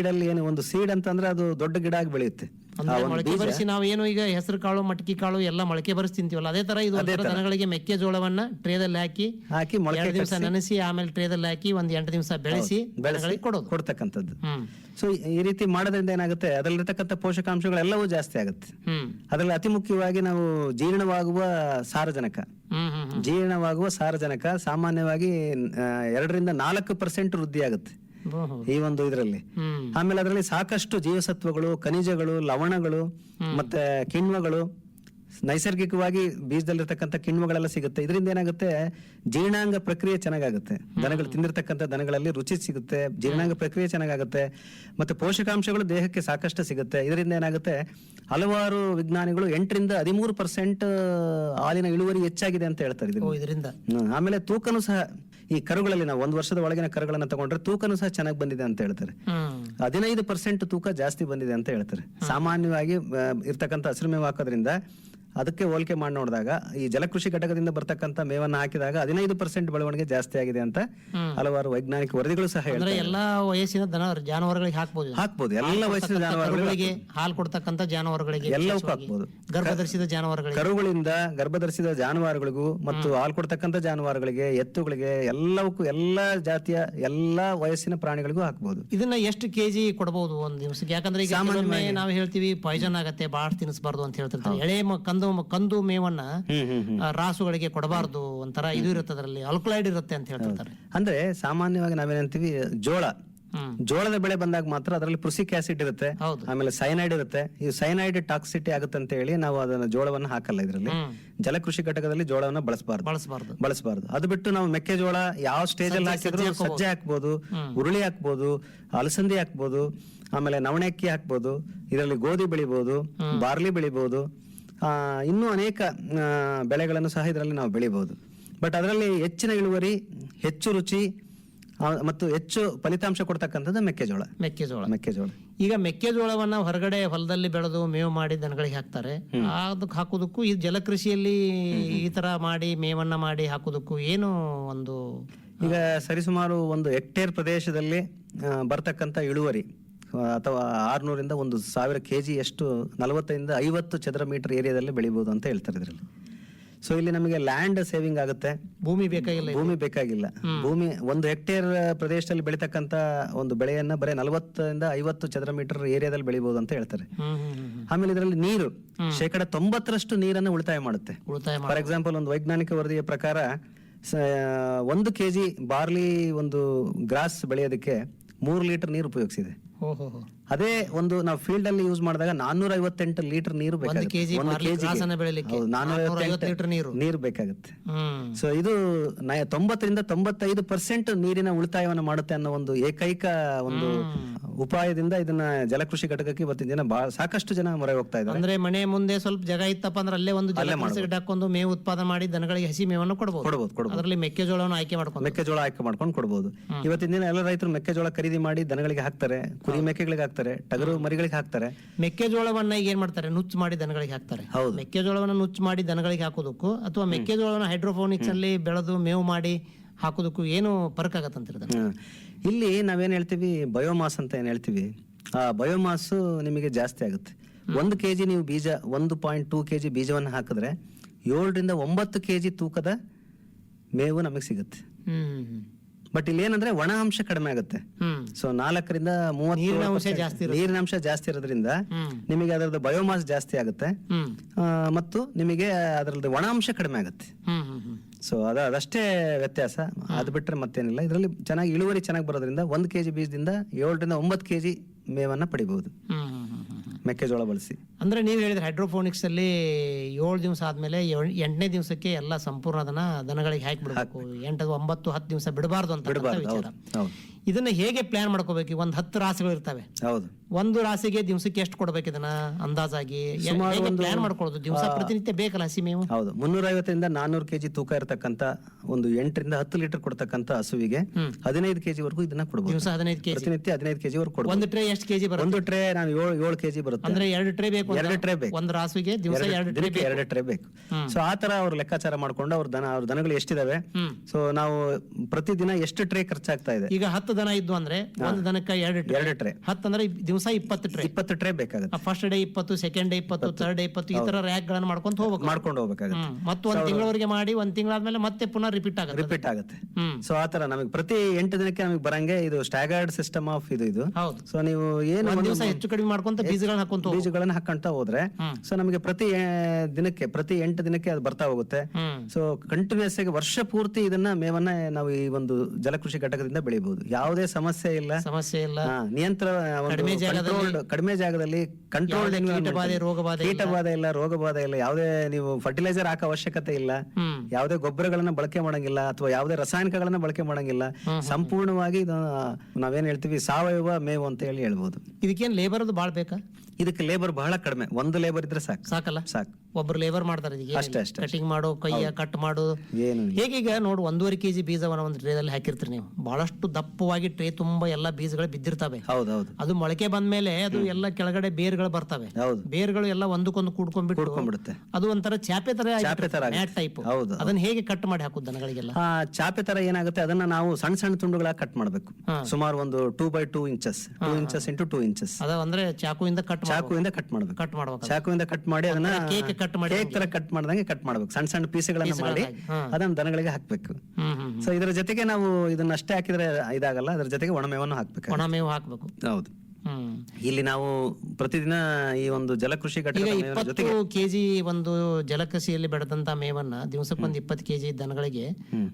ಅಲ್ಲಿ ಏನು ಒಂದು ಸೀಡ್ ಅಂತಂದ್ರೆ ಅದು ದೊಡ್ಡ ಗಿಡ ಆಗಿ ಬೆಳೆಯುತ್ತೆ. ಆ ಅಂದ್ರೆ ಒಂದು ಮೊಳಕೆ ಬೀಜ. ಬರಿಸಿ ನಾವು ಏನು ಈಗ ಹೆಸರು ಕಾಳು ಮಟಕಿ ಕಾಳು ಎಲ್ಲ ಮೊಳಕೆ ಬರಿಸಿ ತಿಂತೀವಲ್ಲ ಅದೇ ತರ ಇದು ಒಂಥರ ದನಗಳಿಗೆ ಮೆಕ್ಕೆಜೋಳವನ್ನ ಟ್ರೇದಲ್ಲಿ ಹಾಕಿ ಹಾಕಿ ಮೊಳಕೆ ಎರಡು ದಿವಸ ನೆನೆಸಿ ಆಮೇಲೆ ಟ್ರೇದಲ್ಲಿ ಹಾಕಿ ಒಂದ್ ಎಂಟು ದಿವಸ ಬೆಳೆಸಿ ಬೆಳೆಸಿ ದನಗಳಿಗೆ ಕೊಡೋದು. ಕೊಡ್ತಕ್ಕಂಥದ್ದು. ಹ್ಮ್. ಸೊ ಈ ರೀತಿ ಮಾಡೋದ್ರಿಂದ ಏನಾಗುತ್ತೆ ಅದರಲ್ಲಿರ್ತಕ್ಕಂಥ ಪೋಷಕಾಂಶಗಳೆಲ್ಲವೂ ಜಾಸ್ತಿ ಆಗುತ್ತೆ. ಹ್ಮ್. ಅದರಲ್ಲಿ ಅತಿ ಮುಖ್ಯವಾಗಿ ನಾವು ಜೀರ್ಣವಾಗುವ ಸಾರಜನಕ. ಜೀರ್ಣವಾಗುವ ಸಾರಜನಕ ಸಾಮಾನ್ಯವಾಗಿ ಎರಡರಿಂದ ನಾಲ್ಕು ಪರ್ಸೆಂಟ್ ವೃದ್ಧಿ ಆಗುತ್ತೆ. ಈ ಒಂದು ಇದರಲ್ಲಿ. ಆಮೇಲೆ ಅದರಲ್ಲಿ ಸಾಕಷ್ಟು ಜೀವಸತ್ವಗಳು ಖನಿಜಗಳು ಲವಣಗಳು ಮತ್ತೆ ಕಿಣ್ವಗಳು ನೈಸರ್ಗಿಕವಾಗಿ ಬೀಜದಲ್ಲಿರ್ತಕ್ಕಂಥ ಕಿಣ್ವಗಳೆಲ್ಲ ಸಿಗುತ್ತೆ. ಇದರಿಂದ ಏನಾಗುತ್ತೆ? ಜೀರ್ಣಾಂಗ ಪ್ರಕ್ರಿಯೆ ಚೆನ್ನಾಗಾಗುತ್ತೆ. ದನಗಳು ತಿಂದಿರ್ತಕ್ಕಂಥ ದನಗಳಲ್ಲಿ ರುಚಿ ಸಿಗುತ್ತೆ ಜೀರ್ಣಾಂಗ ಪ್ರಕ್ರಿಯೆ ಚೆನ್ನಾಗಾಗುತ್ತೆ ಮತ್ತೆ ಪೋಷಕಾಂಶಗಳು ದೇಹಕ್ಕೆ ಸಾಕಷ್ಟು ಸಿಗುತ್ತೆ. ಇದರಿಂದ ಏನಾಗುತ್ತೆ? ಹಲವಾರು ವಿಜ್ಞಾನಿಗಳು ಎಂಟರಿಂದ ಹದಿಮೂರು ಪರ್ಸೆಂಟ್ ಹಾಲಿನ ಇಳುವರಿ ಹೆಚ್ಚಾಗಿದೆ ಅಂತ ಹೇಳ್ತಾರೆ ಇದರಿಂದ. ಆಮೇಲೆ ತೂಕನು ಸಹ ಈ ಕರುಗಳಲ್ಲಿ ನಾವು ಒಂದು ವರ್ಷದ ಒಳಗಿನ ಕರುಗಳನ್ನ ತಗೊಂಡ್ರೆ ತೂಕನು ಸಹ ಚೆನ್ನಾಗಿ ಬಂದಿದೆ ಅಂತ ಹೇಳ್ತಾರೆ. ಹದಿನೈದು ಪರ್ಸೆಂಟ್ ತೂಕ ಜಾಸ್ತಿ ಬಂದಿದೆ ಅಂತ ಹೇಳ್ತಾರೆ. ಸಾಮಾನ್ಯವಾಗಿ ಇರ್ತಕ್ಕಂಥ ಹಸಿರು ಮೇವು ಹಾಕೋದ್ರಿಂದ ಅದಕ್ಕೆ ಹೋಲಿಕೆ ಮಾಡಿ ನೋಡಿದಾಗ ಈ ಜಲಕೃಷಿ ಘಟಕದಿಂದ ಬರ್ತಕ್ಕಂಥ ಮೇವನ್ನ ಹಾಕಿದಾಗ ಹದಿನೈದು ಪರ್ಸೆಂಟ್ ಬೆಳವಣಿಗೆ ಜಾಸ್ತಿ ಆಗಿದೆ ಅಂತ ಹಲವಾರು ವೈಜ್ಞಾನಿಕ ವರದಿಗಳು ಸಹ ಹೇಳ್ತಾರೆ ಎಲ್ಲಾ ವಯಸ್ಸಿನ ದನ ಜಾನುವಾರುಗಳಿಗೆ ಹಾಕ್ಬೋದು. ಹಾಕ್ಬೋದು. ಎಲ್ಲ ವಯಸ್ಸಿನ ಜಾನುವಾರುಗಳಿಗೆ ಹಾಲು ಕೊಡ್ತಕ್ಕಂತ ಜಾನುವಾರುಗಳಿಗೆ ಎಲ್ಲವೂ ಹಾಕ್ಬೋದು. ಗರ್ಭಧರಿಸಿದ ಜಾನುವಾರುಗಳಿಗೆ. ಕರುಗಳಿಂದ ಗರ್ಭಧರಿಸಿದ ಜಾನುವಾರುಗಳಿಗೂ ಮತ್ತು ಹಾಲು ಕೊಡ್ತಕ್ಕಂಥ ಜಾನುವಾರುಗಳಿಗೆ ಎತ್ತುಗಳಿಗೆ ಎಲ್ಲವಕ್ಕೂ ಎಲ್ಲಾ ಜಾತಿಯ ಎಲ್ಲಾ ವಯಸ್ಸಿನ ಪ್ರಾಣಿಗಳಿಗೂ ಹಾಕಬಹುದು ಇದನ್ನ ಎಷ್ಟು ಕೆಜಿ ಕೊಡಬಹುದು ಒಂದ್ ದಿವಸಕ್ಕೆ? ಯಾಕಂದ್ರೆ ಈಗ ನಾವು ಹೇಳ್ತೀವಿ ಪಾಯ್ಸನ್ ಆಗತ್ತೆ ಬಾಳ ತಿನ್ನಿಸಬಾರ್ದು ಅಂತ ಹೇಳ್ತಿರ್ತಾರೆ. ಎಳೆ ಮ- ಕಂದು ಕಂದು ಮೇವನ್ನ ರಾಸುಗಳಿಗೆ ಕೊಡಬಾರ್ದು ಒಂಥರ ಇದು ಇರುತ್ತೆ ಅದರಲ್ಲಿ ಅಲ್ಕೊಲೈಡ್ ಇರುತ್ತೆ ಅಂತ ಹೇಳ್ತಿರ್ತಾರೆ. ಅಂದ್ರೆ ಸಾಮಾನ್ಯವಾಗಿ ನಾವೇನಂತೀವಿ ಜೋಳ. ಜೋಳದ ಬೆಳೆ ಬಂದಾಗ ಮಾತ್ರ ಅದರಲ್ಲಿ ಪ್ರುಸಿಕ್ ಆಸಿಡ್ ಇರುತ್ತೆ ಆಮೇಲೆ ಸೈನೈಡ್ ಇರುತ್ತೆ. ಈ ಸೈನೈಡ್ ಟಾಕ್ಸಿಟಿ ಆಗುತ್ತೆ ಅಂತ ಹೇಳಿ ನಾವು ಅದನ್ನ ಜೋಳವನ್ನ ಹಾಕಲ್ಲ ಇದರಲ್ಲಿ. ಜಲಕೃಷಿ ಘಟಕದಲ್ಲಿ ಜೋಳವನ್ನ ಬಳಸಬಾರ್ದು. ಬಳಸಬಾರ್ದು. ಬಳಸಬಾರ್ದು. ಅದು ಬಿಟ್ಟು ನಾವು ಮೆಕ್ಕೆಜೋಳ ಯಾವ ಸ್ಟೇಜ್ ಅಲ್ಲಿ ಹಾಕಿದ್ರು ಸಜ್ಜೆ ಹಾಕ್ಬೋದು. ಉರುಳಿ ಹಾಕ್ಬೋದು ಅಲಸಂದಿ ಹಾಕ್ಬೋದು ಆಮೇಲೆ ನವಣೆ ಅಕ್ಕಿ ಹಾಕ್ಬೋದು ಇದರಲ್ಲಿ ಗೋಧಿ ಬೆಳಿಬಹುದು ಬಾರ್ಲಿ ಬೆಳಿಬೋದು ಆ, ಇನ್ನೂ ಅನೇಕ ಬೆಳೆಗಳನ್ನು ಸಹ ಇದರಲ್ಲಿ ನಾವು ಬೆಳಿಬಹುದು. ಬಟ್ ಅದರಲ್ಲಿ ಹೆಚ್ಚಿನ ಇಳುವರಿ ಹೆಚ್ಚು ರುಚಿ ಮತ್ತು ಹೆಚ್ಚು ಫಲಿತಾಂಶ ಕೊಡ್ತಕ್ಕಂಥದ್ದು ಮೆಕ್ಕೆಜೋಳ. ಮೆಕ್ಕೆಜೋಳ. ಮೆಕ್ಕೆಜೋಳ. ಈಗ ಮೆಕ್ಕೆಜೋಳವನ್ನ ಹೊರಗಡೆ ಹೊಲದಲ್ಲಿ ಬೆಳೆದು ಮೇವು ಮಾಡಿ ದನಗಳಿಗೆ ಹಾಕ್ತಾರೆ. ಅದಕ್ಕೆ ಹಾಕೋದಕ್ಕೂ ಈ ಜಲಕೃಷಿಯಲ್ಲಿ ಈ ತರ ಮಾಡಿ ಮೇವನ್ನ ಮಾಡಿ ಹಾಕೋದಕ್ಕೂ ಏನು ಒಂದು ಈಗ ಸರಿಸುಮಾರು ಒಂದು ಹೆಕ್ಟೇರ್ ಪ್ರದೇಶದಲ್ಲಿ ಬರ್ತಕ್ಕಂಥ ಇಳುವರಿ. ಅಥವಾ ಆರುನೂರಿಂದ ಒಂದು ಸಾವಿರ ಕೆ ಅಷ್ಟು ನಲವತ್ತರಿಂದ ಐವತ್ತು ಚದರ ಮೀಟರ್ ಏರಿಯಾದಲ್ಲಿ ಬೆಳಿಬೋದು ಅಂತ ಹೇಳ್ತಾರೆ ಇದರಲ್ಲಿ. ಸೊ ಇಲ್ಲಿ ನಮಗೆ ಲ್ಯಾಂಡ್ ಸೇವಿಂಗ್ ಆಗುತ್ತೆ. ಭೂಮಿ ಬೇಕಾಗಿಲ್ಲ ಭೂಮಿ ಬೇಕಾಗಿಲ್ಲ. ಭೂಮಿ ಒಂದು ಹೆಕ್ಟೇರ್ ಪ್ರದೇಶದಲ್ಲಿ ಬೆಳಿತಕ್ಕಂತ ಒಂದು ಬೆಳೆಯನ್ನ ಬರೀ ನಲವತ್ತರಿಂದ ಐವತ್ತು ಚದರ ಮೀಟರ್ ಏರಿಯಾದಲ್ಲಿ ಬೆಳಿಬೋದು ಅಂತ ಹೇಳ್ತಾರೆ. ಆಮೇಲೆ ಇದರಲ್ಲಿ ನೀರು. ಶೇಕಡ ತೊಂಬತ್ತರಷ್ಟು ನೀರನ್ನು ಉಳಿತಾಯ ಮಾಡುತ್ತೆ. ಫಾರ್ ಎಕ್ಸಾಂಪಲ್ ಒಂದು ವೈಜ್ಞಾನಿಕ ವರದಿಯ ಪ್ರಕಾರ ಒಂದು ಕೆಜಿ ಬಾರ್ಲಿ ಒಂದು ಗ್ರಾಸ್ ಬೆಳೆಯೋದಕ್ಕೆ ಮೂರು ಲೀಟರ್ ನೀರು ಉಪಯೋಗಿಸಿದೆ. ಹೋ ಹೋ ಹೋ ಅದೇ ಒಂದು ನಾವು ಫೀಲ್ಡ್ ಅಲ್ಲಿ ಯೂಸ್ ಮಾಡಿದಾಗ ನಾನ್ನೂರ ಐವತ್ತೆಂಟು ಲೀಟರ್ ನೀರು ಬೇಕಾಗುತ್ತೆ. ಕೆಜಿ ಒಂದು ಬಾರ್ಲಿ ಕೆಜಿಗೆ. ಬೆಳಿಲಿಕ್ಕೆ ಹೌದು, ನಾನ್ನೂರ 450 ಐವತ್ತೆಂಟು ಲೀಟರ್ ನೀರು. ನೀರು ಬೇಕಾಗುತ್ತೆ. ಸೊ ಇದು ತೊಂಬತ್ತರಿಂದ ತೊಂಬತ್ತೈದು ಪರ್ಸೆಂಟ್ ನೀರಿನ ಉಳಿತಾಯವನ್ನು ಮಾಡುತ್ತೆ ಅನ್ನೋ ಒಂದು ಏಕೈಕ ಒಂದು ಉಪಾಯದಿಂದ ಇದನ್ನ ಜಲಕೃಷಿ ಘಟಕಕ್ಕೆ ಇವತ್ತಿನ ದಿನ ಬಹಳ ಸಾಕಷ್ಟು ಜನ ಮೊರೆ ಹೋಗ್ತಾ ಇದ್ದಾರೆ. ಅಂದ್ರೆ ಮನೆ ಮುಂದೆ ಸ್ವಲ್ಪ ಜಾಗ ಇತ್ತಪ್ಪ ಅಂದ್ರೆ ಅಲ್ಲೇ ಒಂದು ಗಿಡ ಹಾಕೊಂಡು ಮೇವು ಉತ್ಪಾದನೆ ಮಾಡಿ ದನಗಳಿಗೆ ಹಸಿ ಮೇವನ್ನು ಕೊಡಬಹುದು ಕೊಡಬಹುದು ಕೊಡ್ಬೋದು. ಅದರಲ್ಲಿ ಮೆಕ್ಕೆಜೋಳವನ್ನು ಆಯ್ಕೆ ಮಾಡ್ಕೊಂಡು. ಮೆಕ್ಕೆಜೋಳ ಆಯ್ಕೆ ಮಾಡ್ಕೊಂಡು ಕೊಡಬಹುದು ಇವತ್ತಿನ ದಿನ ಎಲ್ಲ ರೈತರು ಮೆಕ್ಕೆಜೋಳ ಖರೀದಿ ಮಾಡಿ ದನಗಳಿಗೆ ಹಾಕ್ತಾರೆ ಕುರಿ ಮೇಕೆಗಳಿಗೆ ಹಾಕ್ತಾರೆ. ಟಗರು ಮರಿಗಳಿಗೆ ಹಾಕ್ತಾರೆ. ಮೆಕ್ಕೆಜೋಳವನ್ನ ಈಗ ಏನ್ ಮಾಡ್ತಾರೆ? ನುಚ್ಚು ಮಾಡಿ ದನಗಳಿಗೆ ಹಾಕ್ತಾರೆ. ಹೌದು. ಮೆಕ್ಕೆಜೋಳವನ್ನ ನುಚ್ಚು ಮಾಡಿ ದನಗಳಿಗೆ ಹಾಕೋದಕ್ಕೂ ಅಥವಾ ಮೆಕ್ಕೆಜೋಳವನ್ನ ಹೈಡ್ರೋಫೋನಿಕ್ಸ್ ಅಲ್ಲಿ ಬೆಳೆದು ಮೇವು ಮಾಡಿ ಹಾಕೋದಕ್ಕೂ ಏನು ಫರಕ್ ಅಂತ ಹೇಳಿದ್ರೆ ಇಲ್ಲಿ ನಾವೇನ್ ಹೇಳ್ತೀವಿ? ಬಯೋಮಾಸ್ ಅಂತ ಏನ್ ಹೇಳ್ತೀವಿ? ಆ ಬಯೋಮಾಸ್ ನಿಮಗೆ ಜಾಸ್ತಿ ಆಗುತ್ತೆ. ಒಂದು ಕೆಜಿ ನೀವು ಬೀಜ ಒಂದು ಪಾಯಿಂಟ್ ಟೂ ಕೆಜಿ ಬೀಜವನ್ನು ಹಾಕಿದ್ರೆ ಏಳರಿಂದ ಒಂಬತ್ತು ಕೆಜಿ ತೂಕದ ಮೇವು ನಮಗೆ ಸಿಗುತ್ತೆ. ಬಟ್ ಇಲ್ಲಿ ಏನಂದ್ರೆ ಒಣ ಅಂಶ ಕಡಿಮೆ ಆಗುತ್ತೆ. ಸೊ ನಾಲ್ಕರಿಂದ ಮೂವತ್ತು ನೀರಿನ ಅಂಶ ಜಾಸ್ತಿ ನೀರಿನ ಅಂಶ ಜಾಸ್ತಿ ಇರೋದ್ರಿಂದ. ನಿಮಗೆ ಅದರದ್ದು ಬಯೋಮಾಸ್ ಜಾಸ್ತಿ ಆಗುತ್ತೆ. ಮತ್ತು ನಿಮಗೆ ಅದರದ್ದು ಒಣ ಅಂಶ ಕಡಿಮೆ ಆಗುತ್ತೆ. ಸೊ ಅದ ಅದಷ್ಟೇ ವ್ಯತ್ಯಾಸ. ಅದು ಬಿಟ್ರೆ ಮತ್ತೇನಿಲ್ಲ. ಇದರಲ್ಲಿ ಚೆನ್ನಾಗಿ ಇಳುವರಿ ಚೆನ್ನಾಗಿ ಬರೋದ್ರಿಂದ ಒಂದು ಕೆಜಿ ಬೀಜದಿಂದ ಏಳರಿಂದ ಒಂಬತ್ತು ಕೆಜಿ ಮೇವನ್ನ ಪಡಿಬಹುದು. ಮೆಕ್ಕೆಜೋಳ ಬಳಸಿ. ಅಂದ್ರೆ ನೀವು ಹೇಳಿದ್ರೆ ಹೈಡ್ರೋಫೋನಿಕ್ಸ್ ಅಲ್ಲಿ ಏಳು ದಿವಸ ಆದ್ಮೇಲೆ ಎಂಟನೇ ದಿವಸಕ್ಕೆ ಎಲ್ಲ ಸಂಪೂರ್ಣ ಅದನ್ನ ದನಗಳಿಗೆ ಹಾಕಿ ಬಿಡಬೇಕು ಎಂಟು ಒಂಬತ್ತು ಹತ್ತು ದಿವಸ ಬಿಡಬಾರ್ದು ಅಂತ ಬಿಡಬಾರ್ದು. ಇದನ್ನ ಹೇಗೆ ಪ್ಲಾನ್ ಮಾಡ್ಕೋಬೇಕು? ಒಂದ್ ಹತ್ತು ರಾಸಿಗಳು ಇರ್ತವೆ. ಹೌದು. ಒಂದು ರಾಸಿಗೆ ದಿವಸಕ್ಕೆ ಎಷ್ಟು ಕೊಡ್ಬೇಕು ಇದನ್ನ ಅಂದಾಜಾಗಿ? ಪ್ಲಾನ್ ಮಾಡ್ಕೊಳ್ಳೋದು? ದಿವಸ ಪ್ರತಿನಿತ್ಯ ಬೇಕಲ್ಲ ಹಸಿ ಮೇವು? ಹೌದು. ಮುನ್ನೂರ ಐವತ್ತರಿಂದ ನಾನ್ನೂರು ಕೆಜಿ ತೂಕ ಇರತಕ್ಕಂತ ಒಂದು ಎಂಟರಿಂದ ಹತ್ತು ಲೀಟರ್ ಕೊಡ್ತಕ್ಕಂತ ಹಸುವಿಗೆ ಹದಿನೈದು ಕೆಜಿ ವರೆಗೂ ಇದನ್ನ ಕೊಡಬಹುದು ದಿವಸ ಹದಿನೈದು ಕೆಜಿ. ಪ್ರತಿನಿತ್ಯ ಹದಿನೈದು ಕೆಜಿ ವರೆಗೂ ಕೊಡಬಹುದು ಒಂದು ಟ್ರೇ ಎಷ್ಟು ಕೆಜಿ ಬರುತ್ತೆ? ಒಂದು ಟ್ರೇ ನಾನು ಏಳು ಏಳು ಕೆಜಿ ಬರುತ್ತೆ. ಅಂದ್ರೆ ಎರಡು ಟ್ರೇ ಬೇಕು ಎರಡು ಟ್ರೇ ಬೇಕು. ಒಂದು ರಾಸಿಗೆ ದಿವಸ ಎರಡು- ಟ್ರೇ ದಿನಕ್ಕೆ ಎರಡು ಟ್ರೇ ಬೇಕು. ಸೊ ಆ ತರ ಅವ್ರು ಲೆಕ್ಕಾಚಾರ ಮಾಡ್ಕೊಂಡು ಅವ್ರ ದನ ಅವ್ರ ದನಗಳು ಎಷ್ಟಿದಾವೆ? ಸೊ ನಾವು ಪ್ರತಿದಿನ ಎಷ್ಟು ಟ್ರೇ ಖರ್ಚಾಗ್ತಾ ಇದೆ? ಈಗ ಹತ್ತು ದನ ಇದ್ವು ಅಂದ್ರೆ ಒಂದು ದನಕ್ಕೆ ಎರಡು ಎರಡು ಟ್ರೇ. ಹತ್ತು ಅಂದ್ರೆ ದಿವಸ ಇಪ್ಪತ್ತು ಟ್ರೇ. ಇಪ್ಪತ್ತು ಟ್ರೇ ಬೇಕಾಗುತ್ತೆ. ಫಸ್ಟ್ ಡೇ ಇಪ್ಪತ್ತು ಸೆಕೆಂಡ್ ಡೇ ಇಪ್ಪತ್ತು ಥರ್ಡ್ ಡೇ ಇಪ್ಪತ್ತು ಈ ತರ ರ್ಯಾಕ್ ಗಳನ್ನ ಮಾಡ್ಕೊಂತ ಹೋಗ್ಬೇಕು. ಮಾಡ್ಕೊಂಡು ಹೋಗ್ಬೇಕಾಗುತ್ತೆ. ಮತ್ತೆ ಒಂದ್ ತಿಂಗಳವರೆಗೆ ಮಾಡಿ ಒಂದ್ ತಿಂಗಳಾದ್ಮೇಲೆ ಮತ್ತೆ ಪುನಃ ರಿಪೀಟ್ ಆಗುತ್ತೆ. ರಿಪೀಟ್ ಆಗುತ್ತೆ. ಸೊ ಆ ತರ ನಮಗೆ ಪ್ರತಿ ಎಂಟು ದಿನಕ್ಕೆ ನಮಗೆ ಬರಂಗೆ ಇದು ಸ್ಟ್ಯಾಗರ್ಡ್ ಸಿಸ್ಟಮ್ ಆಫ್ ಇದು ಇದು. ಹೌದು. ಸೊ ನೀವು ಏನು ದಿವಸ ಹೆಚ್ಚು ಕಡಿಮೆ ಮಾಡ್ಕೊಂತ ಬೀಜಗಳನ್ನ ಹಾಕೊಂತ. ಬೀಜಗಳನ್ನ ಹಾಕೊಂತ ಹೋದ್ರೆ ಸೊ ನಮಗೆ ಪ್ರತಿ ದಿನಕ್ಕೆ ಪ್ರತಿ ಎಂಟು ದಿನಕ್ಕೆ ಅದು ಬರ್ತಾ ಹೋಗುತ್ತೆ. ಸೊ ಕಂಟಿನ್ಯೂಸ್ ಆಗಿ ವರ್ಷ ಪೂರ್ತಿ ಇದನ್ನ ಮೇವನ್ನ ನಾವು ಈ ಒಂದು ಜಲಕೃಷಿ ಘಟಕದಿಂದ ಬೆಳಿಬಹುದು ಯಾವುದೇ ಸಮಸ್ಯೆ ಇಲ್ಲ. ಸಮಸ್ಯೆ ಇಲ್ಲ. ಹಾ, ನಿಯಂತ್ರಣ ಒಂದು ಕಡಿಮೆ ಜಾಗದಲ್ಲಿ- ಕಂಟ್ರೋಲ್ ಕಡಿಮೆ ಜಾಗದಲ್ಲಿ ಕಂಟ್ರೋಲ್ಡ್ ಯಾವುದೇ ಕೀಟಬಾಧೆ, ರೋಗಬಾಧೆ ಇಲ್ಲ. ಕೀಟಬಾಧೆ ಇಲ್ಲ ರೋಗಬಾಧೆ ಇಲ್ಲ. ಯಾವುದೇ ನೀವು ಫರ್ಟಿಲೈಸರ್ ಹಾಕೋ ಅವಶ್ಯಕತೆ ಇಲ್ಲ. ಹ್ಮ್. ಯಾವುದೇ ಗೊಬ್ಬರಗಳನ್ನ ಬಳಕೆ ಮಾಡಂಗಿಲ್ಲ ಅಥವಾ ಯಾವುದೇ ರಾಸಾಯನಿಕಗಳನ್ನ ಬಳಕೆ ಮಾಡಂಗಿಲ್ಲ. ಸಂಪೂರ್ಣವಾಗಿ ಇದು ನಾವೇನ್ ಹೇಳ್ತೀವಿ ಸಾವಯವ ಮೇವು ಅಂತ ಹೇಳಿ ಹೇಳ್ಬೋದು. ಇದಕ್ಕೇನ್ ಲೇಬರ್ ಬಾಳ್ ಬೇಕಾ? ಇದಕ್ಕೆ ಲೇಬರ್ ಬಹಳ ಕಡಿಮೆ. ಒಂದು ಲೇಬರ್ ಇದ್ರೆ ಸಾಕು. ಸಾಕಲ್ಲ? ಸಾಕು. ಒಬ್ರು ಲೇಬರ್ ಮಾಡ್ತಾರೆ ಅಷ್ಟೇ, ಅಷ್ಟೇ, ಕಟಿಂಗ್ ಮಾಡೋ ಕೈಯ ಕಟ್ ಮಾಡು. ಏನು. ಹೇಗೀಗ ನೋಡು ಒಂದೂವರೆ ಕೆಜಿ ಬೀಜವನ್ನ ಒಂದು ಟ್ರೇದಲ್ಲಿ ಹಾಕಿರ್ತೀರಿ ನೀವು. ಬಹಳಷ್ಟು ದಪ್ಪವಾಗಿ ಟ್ರೇ ತುಂಬಾ ಎಲ್ಲಾ ಬೀಜಗಳು ಬಿದ್ದಿರ್ತವೆ. ಹೌದೌದು ಅದು ಮೊಳಕೆ ಬಂದ್ಮೇಲೆ ಅದು ಎಲ್ಲ ಕೆಳಗಡೆ ಬೇರ್ಗಳು ಬರ್ತವೆ. ಹೌದು. ಬೇರ್ಗಳು ಎಲ್ಲ ಒಂದಕ್ಕೊಂದು ಕೂಡ್ಕೊಂಡ್ಬಿಟ್ಟು ಕೂಡ್ಕೊಂಡ್ಬಿಡುತ್ತೆ. ಅದು ಒಂಥರ ಚಾಪೆ ತರ ಚಾಪೆ ತರ ಮ್ಯಾಟ್ ಟೈಪ್ ಹೌದು, ಅದನ್ನ ಹೇಗೆ ಕಟ್ ಮಾಡಿ ಹಾಕುದು ದನಗಳಿಗೆಲ್ಲ? ಆ ಚಾಪೆ ತರ ಏನಾಗುತ್ತೆ ಅದನ್ನ ನಾವು ಸಣ್ಣ ಸಣ್ಣ ತುಂಡುಗಳಾಗಿ ಕಟ್ ಮಾಡಬೇಕು. ಸುಮಾರು ಒಂದು two by two inches two inches into two inches ಅದ ಅಂದ್ರೆ ಚಾಕುವಿಂದ ಕಟ್ ಚಾಕುವಿಂದ ಕಟ್ ಮಾಡ್ಬೇಕು. ಕಟ್ ಮಾಡ್ಬೇಕು. ಚಾಕುವಿಂದ ಕಟ್ ಮಾಡಿ ಅದನ್ನ ಕೇಕ್ ಕಟ್ ಮಾಡಿ ಕೇಕ್ ತರ ಕಟ್ ಮಾಡ್ದಂಗೆ ಕಟ್ ಮಾಡ್ಬೇಕು. ಸಣ್ಣ ಸಣ್ಣ ಪೀಸ್ಗಳನ್ನ ಮಾಡಿ ಅದನ್ನ ದನಗಳಿಗೆ ಹಾಕ್ಬೇಕು. ಸೊ ಇದರ ಜೊತೆಗೆ ನಾವು ಇದನ್ನ ಅಷ್ಟೇ ಹಾಕಿದ್ರೆ ಇದಾಗಲ್ಲ. ಅದ್ರ ಜೊತೆಗೆ ಒಣಮೇವನ್ನು ಹಾಕ್ಬೇಕು. ಒಣ ಮೇವು ಹಾಕ್ಬೇಕು. ಹೌದು. ಇಲ್ಲಿ ನಾವು ಪ್ರತಿದಿನ ಈ ಒಂದು ಜಲಕೃಷಿ ಇಪ್ಪತ್ತು ಕೆಜಿ ಒಂದು ಜಲಕೃಷಿಯಲ್ಲಿ ಬೆಳೆದಂತ ಮೇವನ್ನ ದಿವಸಕ್ಕೊಂದು ಇಪ್ಪತ್ತು ಕೆಜಿ ದನಗಳಿಗೆ